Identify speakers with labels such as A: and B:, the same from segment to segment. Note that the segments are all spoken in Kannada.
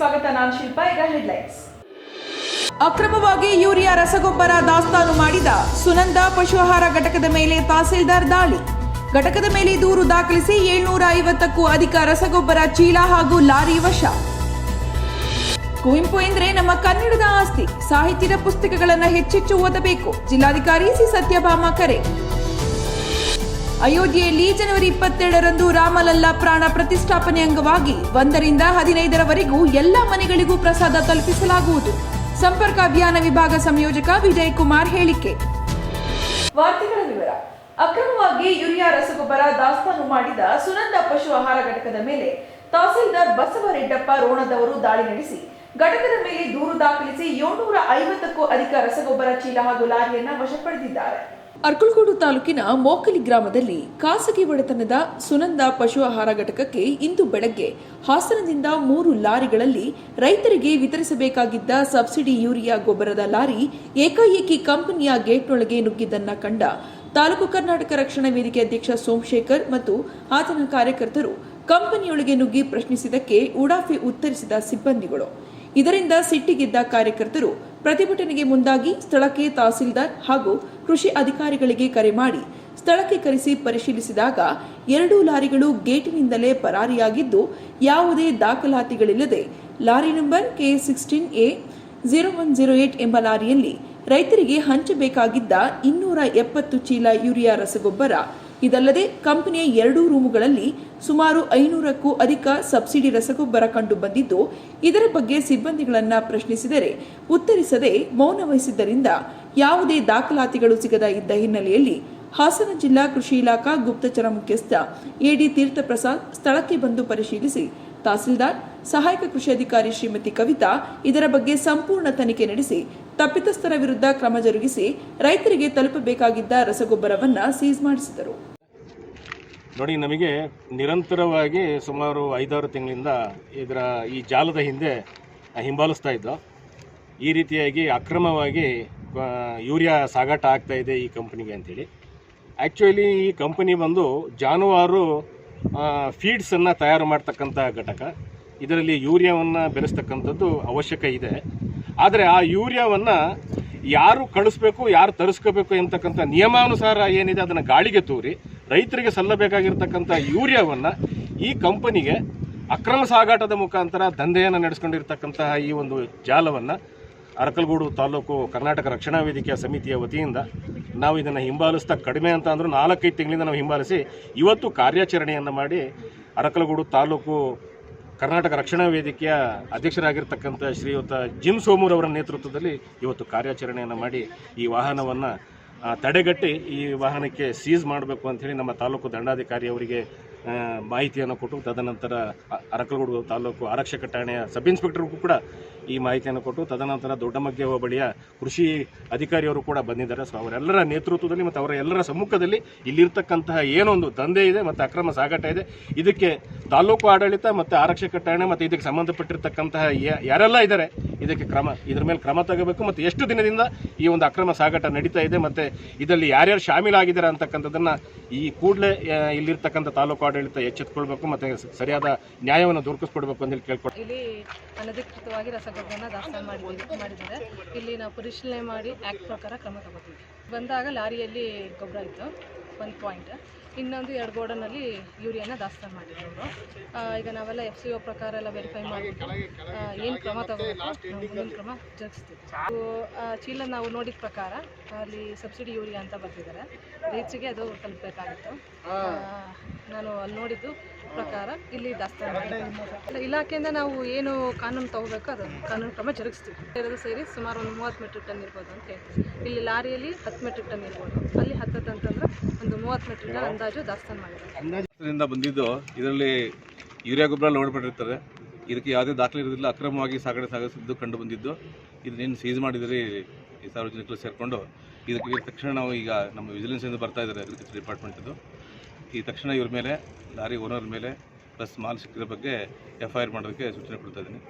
A: ಸ್ವಾಗತ, ನಾನು ಶಿಲ್ಪಾ, ಈಗ ಹೆಡ್ಲೈನ್ಸ್
B: ಅಕ್ರಮವಾಗಿ ಯೂರಿಯಾ ರಸಗೊಬ್ಬರ ದಾಸ್ತಾನು ಮಾಡಿದ ಸುನಂದ ಪಶು ಆಹಾರ ಘಟಕದ ಮೇಲೆ ತಹಸೀಲ್ದಾರ್ ದಾಳಿ. ಘಟಕದ ಮೇಲೆ ದೂರು ದಾಖಲಿಸಿ ಏಳ್ನೂರ ಐವತ್ತಕ್ಕೂ ಅಧಿಕ ರಸಗೊಬ್ಬರ ಚೀಲ ಹಾಗೂ ಲಾರಿ ವಶ. ಕುವೆಂಪು ಎಂದರೆ ನಮ್ಮ ಕನ್ನಡದ ಆಸ್ತಿ. ಸಾಹಿತ್ಯದ ಪುಸ್ತಕಗಳನ್ನು ಹೆಚ್ಚೆಚ್ಚು ಓದಬೇಕು. ಜಿಲ್ಲಾಧಿಕಾರಿ ಸಿ. ಸತ್ಯಭಾಮ ಕರೆ. ಅಯೋಧ್ಯೆಯಲ್ಲಿ ಜನವರಿ ಇಪ್ಪತ್ತೆರಡರಂದು ರಾಮಲಲ್ಲಾ ಪ್ರಾಣ ಪ್ರತಿಷ್ಠಾಪನೆ ಅಂಗವಾಗಿ ಒಂದರಿಂದ ಹದಿನೈದರವರೆಗೂ ಎಲ್ಲ ಮನೆಗಳಿಗೂ ಪ್ರಸಾದ ತಲುಪಿಸಲಾಗುವುದು. ಸಂಪರ್ಕ ಅಭಿಯಾನ ವಿಭಾಗ ಸಂಯೋಜಕ ವಿಜಯ್ ಕುಮಾರ್ ಹೇಳಿಕೆ.
A: ವಾರ್ತೆಗಳ ವಿವರ. ಅಕ್ರಮವಾಗಿ ಯೂರಿಯಾ ರಸಗೊಬ್ಬರ ದಾಸ್ತಾನು ಮಾಡಿದ ಸುನಂದ ಪಶು ಆಹಾರ ಘಟಕದ ಮೇಲೆ ತಹಸೀಲ್ದಾರ್ ಬಸವರೆಡ್ಡಪ್ಪ ರೋಣದವರು ದಾಳಿ ನಡೆಸಿ, ಘಟಕದ ಮೇಲೆ ದೂರು ದಾಖಲಿಸಿ ಏಳ್ನೂರ ಐವತ್ತಕ್ಕೂ ಅಧಿಕ ರಸಗೊಬ್ಬರ ಚೀಲ ಹಾಗೂ ಲಾರಿಯನ್ನ ವಶಪಡಿಸಿದ್ದಾರೆ.
B: ಅರ್ಕಲ್ಗೂಡು ತಾಲೂಕಿನ ಮೋಕಲಿ ಗ್ರಾಮದಲ್ಲಿ ಖಾಸಗಿ ಒಡೆತನದ ಸುನಂದ ಪಶು ಆಹಾರ ಘಟಕಕ್ಕೆ ಇಂದು ಬೆಳಗ್ಗೆ ಹಾಸನದಿಂದ ಮೂರು ಲಾರಿಗಳಲ್ಲಿ ರೈತರಿಗೆ ವಿತರಿಸಬೇಕಾಗಿದ್ದ ಸಬ್ಸಿಡಿ ಯೂರಿಯಾ ಗೊಬ್ಬರದ ಲಾರಿ ಏಕಾಏಕಿ ಕಂಪನಿಯ ಗೇಟ್ನೊಳಗೆ ನುಗ್ಗಿದ್ದನ್ನ ಕಂಡ ತಾಲೂಕು ಕರ್ನಾಟಕ ರಕ್ಷಣಾ ವೇದಿಕೆ ಅಧ್ಯಕ್ಷ ಸೋಮಶೇಖರ್ ಮತ್ತು ಆತನ ಕಾರ್ಯಕರ್ತರು ಕಂಪನಿಯೊಳಗೆ ನುಗ್ಗಿ ಪ್ರಶ್ನಿಸಿದ್ದಕ್ಕೆ ಉಡಾಫೆ ಉತ್ತರಿಸಿದ ಸಿಬ್ಬಂದಿಗಳು. ಇದರಿಂದ ಸಿಟ್ಟಿಗೆದ್ದ ಕಾರ್ಯಕರ್ತರು ಪ್ರತಿಭಟನೆಗೆ ಮುಂದಾಗಿ ಸ್ಥಳಕ್ಕೆ ತಹಸೀಲ್ದಾರ್ ಹಾಗೂ ಕೃಷಿ ಅಧಿಕಾರಿಗಳಿಗೆ ಕರೆ ಮಾಡಿ ಸ್ಥಳಕ್ಕೆ ಕರೆಸಿ ಪರಿಶೀಲಿಸಿದಾಗ ಎರಡೂ ಲಾರಿಗಳು ಗೇಟಿನಿಂದಲೇ ಪರಾರಿಯಾಗಿದ್ದು, ಯಾವುದೇ ದಾಖಲಾತಿಗಳಿಲ್ಲದೆ lorry number K sixteen A zero one zero eight ಎಂಬ ಲಾರಿಯಲ್ಲಿ ರೈತರಿಗೆ ಹಂಚಬೇಕಾಗಿದ್ದ ಇನ್ನೂರ ಎಪ್ಪತ್ತು ಚೀಲ ಯೂರಿಯಾ ರಸಗೊಬ್ಬರ ಇದಲ್ಲದೆ ಕಂಪನಿಯ ಎರಡೂ ರೂಮುಗಳಲ್ಲಿ ಸುಮಾರು ಐನೂರಕ್ಕೂ ಅಧಿಕ ಸಬ್ಸಿಡಿ ರಸಗೊಬ್ಬರ ಕಂಡು ಬಂದಿದ್ದು ಇದರ ಬಗ್ಗೆ ಸಿಬ್ಬಂದಿಗಳನ್ನು ಪ್ರಶ್ನಿಸಿದರೆ ಉತ್ತರಿಸದೆ ಮೌನ ವಹಿಸಿದ್ದರಿಂದ ಯಾವುದೇ ದಾಖಲಾತಿಗಳು ಸಿಗದ ಇದ್ದ ಹಿನ್ನೆಲೆಯಲ್ಲಿ ಹಾಸನ ಜಿಲ್ಲಾ ಕೃಷಿ ಇಲಾಖಾ ಗುಪ್ತಚರ ಮುಖ್ಯಸ್ಥ ಎಡಿ ತೀರ್ಥಪ್ರಸಾದ್ ಸ್ಥಳಕ್ಕೆ ಬಂದು ಪರಿಶೀಲಿಸಿ. ತಹಸೀಲ್ದಾರ್, ಸಹಾಯಕ ಕೃಷಿ ಅಧಿಕಾರಿ ಶ್ರೀಮತಿ ಕವಿತಾ ಇದರ ಬಗ್ಗೆ ಸಂಪೂರ್ಣ ತನಿಖೆ ನಡೆಸಿ, ತಪ್ಪಿತಸ್ಥರ ವಿರುದ್ಧ ಕ್ರಮ ಜರುಗಿಸಿ ರೈತರಿಗೆ ತಲುಪಬೇಕಾಗಿದ್ದ ರಸಗೊಬ್ಬರವನ್ನು ಸೀಸ್ ಮಾಡಿಸಿದರು.
C: ನೋಡಿ, ನಮಗೆ ನಿರಂತರವಾಗಿ ಸುಮಾರು ಐದಾರು ತಿಂಗಳಿಂದ ಇದರ ಈ ಜಾಲದ ಹಿಂದೆ ಹಿಂಬಾಲಿಸ್ತಾ ಇದ್ದೋ, ಈ ರೀತಿಯಾಗಿ ಅಕ್ರಮವಾಗಿ ಯೂರಿಯಾ ಸಾಗಾಟ ಆಗ್ತಾ ಇದೆ ಈ ಕಂಪ್ನಿಗೆ ಅಂಥೇಳಿ ಆ್ಯಕ್ಚುಲಿ ಈ ಕಂಪನಿ ಬಂದು ಜಾನುವಾರು ಫೀಡ್ಸನ್ನು ತಯಾರು ಮಾಡ್ತಕ್ಕಂಥ ಘಟಕ. ಇದರಲ್ಲಿ ಯೂರಿಯಾವನ್ನು ಬೆರೆಸ್ತಕ್ಕಂಥದ್ದು ಅವಶ್ಯಕ ಇದೆ. ಆದರೆ ಆ ಯೂರಿಯಾವನ್ನು ಯಾರು ಕಳಿಸ್ಬೇಕು, ಯಾರು ತರಿಸ್ಕೋಬೇಕು ಎಂತಕ್ಕಂಥ ನಿಯಮಾನುಸಾರ ಏನಿದೆ, ಅದನ್ನು ಗಾಳಿಗೆ ತೂರಿ ರೈತರಿಗೆ ಸಲ್ಲಬೇಕಾಗಿರ್ತಕ್ಕಂಥ ಯೂರಿಯಾವನ್ನು ಈ ಕಂಪನಿಗೆ ಅಕ್ರಮ ಸಾಗಾಟದ ಮುಖಾಂತರ ದಂಧೆಯನ್ನು ನಡೆಸ್ಕೊಂಡಿರ್ತಕ್ಕಂತಹ ಈ ಒಂದು ಜಾಲವನ್ನು ಅರಕಲಗೂಡು ತಾಲೂಕು ಕರ್ನಾಟಕ ರಕ್ಷಣಾ ವೇದಿಕೆಯ ಸಮಿತಿಯ ವತಿಯಿಂದ ನಾವು ಇದನ್ನು ಹಿಂಬಾಲಿಸ್ತಾ ಕಡಿಮೆ ಅಂತ ಅಂದರೂ ನಾಲ್ಕೈದು ತಿಂಗಳಿಂದ ನಾವು ಹಿಂಬಾಲಿಸಿ ಇವತ್ತು ಕಾರ್ಯಾಚರಣೆಯನ್ನು ಮಾಡಿ ಅರಕಲಗೂಡು ತಾಲೂಕು ಕರ್ನಾಟಕ ರಕ್ಷಣಾ ವೇದಿಕೆಯ ಅಧ್ಯಕ್ಷರಾಗಿರ್ತಕ್ಕಂಥ ಶ್ರೀಯುತ ಜಿಮ್ ಸೋಮೂರ್ ಅವರ ನೇತೃತ್ವದಲ್ಲಿ ಇವತ್ತು ಕಾರ್ಯಾಚರಣೆಯನ್ನು ಮಾಡಿ ಈ ವಾಹನವನ್ನು ತಡೆಗಟ್ಟಿ ಈ ವಾಹನಕ್ಕೆ ಸೀಸ್ ಮಾಡಬೇಕು ಅಂಥೇಳಿ ನಮ್ಮ ತಾಲೂಕು ದಂಡಾಧಿಕಾರಿ ಅವರಿಗೆ ಮಾಹಿತಿಯನ್ನು ಕೊಟ್ಟು, ತದನಂತರ ಅರಕಲಗೂಡು ತಾಲೂಕು ಆರಕ್ಷಕ ಠಾಣೆಯ ಸಬ್ ಇನ್ಸ್ಪೆಕ್ಟರ್ಗೂ ಕೂಡ ಈ ಮಾಹಿತಿಯನ್ನು ಕೊಟ್ಟು, ತದನಂತರ ದೊಡ್ಡಮಗ್ಗೆ ಹೋಬಳಿಯ ಕೃಷಿ ಅಧಿಕಾರಿಯವರು ಕೂಡ ಬಂದಿದ್ದಾರೆ. ಸೊ ಅವರೆಲ್ಲರ ನೇತೃತ್ವದಲ್ಲಿ ಮತ್ತು ಅವರ ಎಲ್ಲರ ಸಮ್ಮುಖದಲ್ಲಿ ಇಲ್ಲಿರ್ತಕ್ಕಂತಹ ಏನೊಂದು ದಂಧೆ ಇದೆ ಮತ್ತು ಅಕ್ರಮ ಸಾಗಾಟ ಇದೆ. ಇದಕ್ಕೆ ತಾಲೂಕು ಆಡಳಿತ ಮತ್ತು ಆರಕ್ಷಕ ಠಾಣೆ ಮತ್ತು ಇದಕ್ಕೆ ಸಂಬಂಧಪಟ್ಟಿರ್ತಕ್ಕಂತಹ ಯಾರೆಲ್ಲ ಇದ್ದಾರೆ, ಇದಕ್ಕೆ ಕ್ರಮ, ಇದ್ರ ಮೇಲೆ ಕ್ರಮ ತಗೋಬೇಕು. ಮತ್ತು ಎಷ್ಟು ದಿನದಿಂದ ಈ ಒಂದು ಅಕ್ರಮ ಸಾಗಾಟ ನಡೀತಾ ಇದೆ ಮತ್ತು ಇದರಲ್ಲಿ ಯಾರ್ಯಾರು ಶಾಮೀಲಾಗಿದ್ದಾರೆ ಅಂತಕ್ಕಂಥದ್ದನ್ನು ಈ ಕೂಡಲೇ ಇಲ್ಲಿರ್ತಕ್ಕಂಥ ತಾಲೂಕು ಆಡಳಿತ ಎಚ್ಚೆತ್ಕೊಳ್ಬೇಕು ಮತ್ತು ಸರಿಯಾದ ನ್ಯಾಯವನ್ನು ದೊರಕಿಸ್ಕೊಡ್ಬೇಕು ಅಂತ ಹೇಳಿ ಕೇಳ್ಕೊಳ್ತೀನಿ.
D: ಇಲ್ಲಿ ಅನಧಿಕೃತವಾಗಿ ರಸಗೊಬ್ಬರನ ದಾಸ್ತಾನು ಮಾಡಿ ಮಾಡಿದ್ದಾರೆ. ಇಲ್ಲಿ ನಾವು ಪರಿಶೀಲನೆ ಮಾಡಿ ಆ್ಯಕ್ಟ್ ಪ್ರಕಾರ ಕ್ರಮ ತಗೋತೀವಿ. ಬಂದಾಗ ಲಾರಿಯಲ್ಲಿ ಗೊಬ್ಬರ ಇತ್ತು ಒಂದು ಪಾಯಿಂಟ್ ಇನ್ನೊಂದು ಎರಡು ಗೋಡನಲ್ಲಿ ಯೂರಿಯಾನ ದಾಸ್ತಾನು ಮಾಡಿದ್ರು ಈಗ ನಾವೆಲ್ಲ ಎಫ್ ಸಿ ಒ ಪ್ರಕಾರ ಎಲ್ಲ ವೆರಿಫೈ ಮಾಡಿಬಿಟ್ಟು ಏನು ಕ್ರಮ ತಗೋಬೇಕು? ಕ್ರಮ ಜರುಗಿಸ್ತೀವಿ. ಚೀಲ ನಾವು ನೋಡಿದ ಪ್ರಕಾರ ಅಲ್ಲಿ ಸಬ್ಸಿಡಿ ಯೂರಿಯಾ ಅಂತ ಬರ್ತಿದ್ದಾರೆ ರೀಚಿಗೆ ಅದು ತಲುಪಬೇಕಾಗಿತ್ತು. ನಾನು ಅಲ್ಲಿ ನೋಡಿದ್ದು ಪ್ರಕಾರ ಇಲ್ಲಿ ದಾಸ್ತಾನು. ಇಲಾಖೆಯಿಂದ ನಾವು ಏನು ಕಾನೂನು ತಗೋಬೇಕು ಅದು ಕಾನೂನು ಕ್ರಮ ಜರುಗಿಸ್ತೀವಿ. ಎರಡು ಸೇರಿ ಸುಮಾರು ಒಂದು ಮೂವತ್ತು ಮೆಟ್ರಿಕ್ ಟನ್ ಇರ್ಬೋದು ಅಂತ ಹೇಳ್ತೀವಿ. ಇಲ್ಲಿ ಲಾರಿಯಲ್ಲಿ ಹತ್ತು ಮೆಟ್ರಿಕ್ ಟನ್ ಇರ್ಬೋದು. ಅಲ್ಲಿ ಹತ್ತತ್ತು ಅಂತಂದ್ರೆ ಒಂದು ಮೂವತ್ತು ಮೆಟ್ರಿಕ್ ಟನ್ ಅಂದಾಜು ದಾಸ್ತಾನು ಮಾಡಿದ್ದಾರೆ.
E: ದಿಂದ ಬಂದಿದ್ದು ಇದರಲ್ಲಿ ಯೂರಿಯಾ ಗೊಬ್ಬರ ಲೋಡ್ ಇದಕ್ಕೆ ಯಾವುದೇ ದಾಖಲೆ ಇರೋದಿಲ್ಲ. ಅಕ್ರಮವಾಗಿ ಸಾಗಣೆ ಸಾಗಿಸಿದ್ದು ಕಂಡು ಬಂದಿದ್ದು. ಇದನ್ನೇನು ಸೀಸ್ ಮಾಡಿದ್ರಿ ಈ ಸಾರ್ವಜನಿಕರು ಸೇರಿಕೊಂಡು ಇದಕ್ಕೆ ತಕ್ಷಣ ನಾವು ಈಗ ನಮ್ಮ ವಿಜಿಲೆನ್ಸಿಂದ ಬರ್ತಾ ಇದ್ದಾರೆ ಅಗ್ರಿಕಲ್ಚರ್ ಡಿಪಾರ್ಟ್ಮೆಂಟದು. ಈ ತಕ್ಷಣ ಇವ್ರ ಮೇಲೆ ಲಾರಿ ಓನರ್ ಮೇಲೆ ಪ್ಲಸ್ ಮಾಲ್ ಸಿಕ್ಕಿದ ಬಗ್ಗೆ ಎಫ್ ಐ ಆರ್ ಮಾಡೋದಕ್ಕೆ ಸೂಚನೆ ಕೊಡ್ತಾ ಇದ್ದೀನಿ.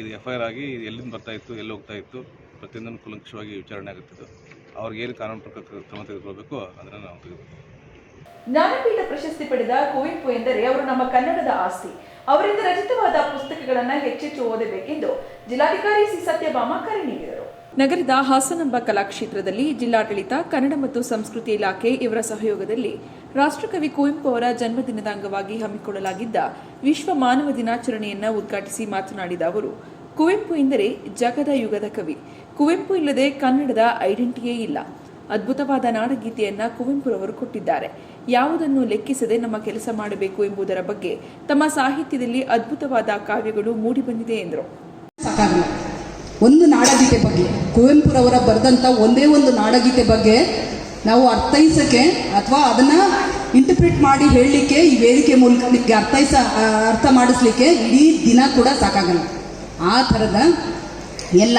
E: ಇದು ಎಫ್ ಐ ಆರ್ ಆಗಿ ಇದು ಎಲ್ಲಿಂದ ಬರ್ತಾ ಇತ್ತು ಎಲ್ಲಿ ಹೋಗ್ತಾ ಇತ್ತು ಪ್ರತಿಯೊಂದನ್ನು ಕುಲಂಕ್ಷವಾಗಿ ವಿಚಾರಣೆ ಆಗುತ್ತಿದ್ದು ಅವ್ರಿಗೆ ಏನು ಕಾನೂನು ಪ್ರಕಾರ ಕ್ರಮ ತೆಗೆದುಕೊಳ್ಬೇಕು ಅದನ್ನು ನಾವು ತೆಗೆದುಕೊಳ್ತೀವಿ
A: ಜ್ಞಾನಪೀಠ ಪ್ರಶಸ್ತಿ ಪಡೆದ ಕುವೆಂಪು ಎಂದರೆ ಅವರು ನಮ್ಮ ಕನ್ನಡದ ಆಸ್ತಿ. ಅವರಿಂದ ರಚಿತವಾದ ಪುಸ್ತಕಗಳನ್ನು ಹೆಚ್ಚೆಚ್ಚು ಓದಬೇಕೆಂದು ಜಿಲ್ಲಾಧಿಕಾರಿ ಸಿ ಸತ್ಯಭಾಮ ಕರೆ ನೀಡಿದರು.
B: ನಗರದ ಹಾಸನಾಂಬ ಕಲಾಕ್ಷೇತ್ರದಲ್ಲಿ ಜಿಲ್ಲಾಡಳಿತ ಕನ್ನಡ ಮತ್ತು ಸಂಸ್ಕೃತಿ ಇಲಾಖೆ ಇವರ ಸಹಯೋಗದಲ್ಲಿ ರಾಷ್ಟ್ರಕವಿ ಕುವೆಂಪು ಅವರ ಜನ್ಮದಿನದ ಅಂಗವಾಗಿ ಹಮ್ಮಿಕೊಳ್ಳಲಾಗಿದ್ದ ವಿಶ್ವ ಮಾನವ ದಿನಾಚರಣೆಯನ್ನು ಉದ್ಘಾಟಿಸಿ ಮಾತನಾಡಿದ ಅವರು, ಕುವೆಂಪು ಎಂದರೆ ಜಗದ ಯುಗದ ಕವಿ. ಕುವೆಂಪು ಇಲ್ಲದೆ ಕನ್ನಡದ ಐಡೆಂಟಿಟಿಯೇ ಇಲ್ಲ. ಅದ್ಭುತವಾದ ನಾಡಗೀತೆಯನ್ನ ಕುವೆಂಪುರವರು ಕೊಟ್ಟಿದ್ದಾರೆ. ಯಾವುದನ್ನು ಲೆಕ್ಕಿಸದೆ ನಮ್ಮ ಕೆಲಸ ಮಾಡಬೇಕು ಎಂಬುದರ ಬಗ್ಗೆ ತಮ್ಮ ಸಾಹಿತ್ಯದಲ್ಲಿ ಅದ್ಭುತವಾದ ಕಾವ್ಯಗಳು ಮೂಡಿಬಂದಿದೆ ಎಂದರು.
F: ಒಂದು ನಾಡಗೀತೆ ಬಗ್ಗೆ, ಕುವೆಂಪುರವರ ಬರೆದಂಥ ಒಂದೇ ಒಂದು ನಾಡಗೀತೆ ಬಗ್ಗೆ ನಾವು ಅರ್ಥೈಸಕ್ಕೆ ಅಥವಾ ಅದನ್ನ ಇಂಟರ್ಪ್ರಿಟ್ ಮಾಡಿ ಹೇಳಲಿಕ್ಕೆ ಈ ವೇದಿಕೆ ಮೂಲಕ ನಿಮಗೆ ಅರ್ಥೈಸ ಅರ್ಥ ಮಾಡಿಸ್ಲಿಕ್ಕೆ ಇಡೀ ದಿನ ಕೂಡ ಸಾಕಾಗಲ್ಲ. ಆ ಥರದ ಎಲ್ಲ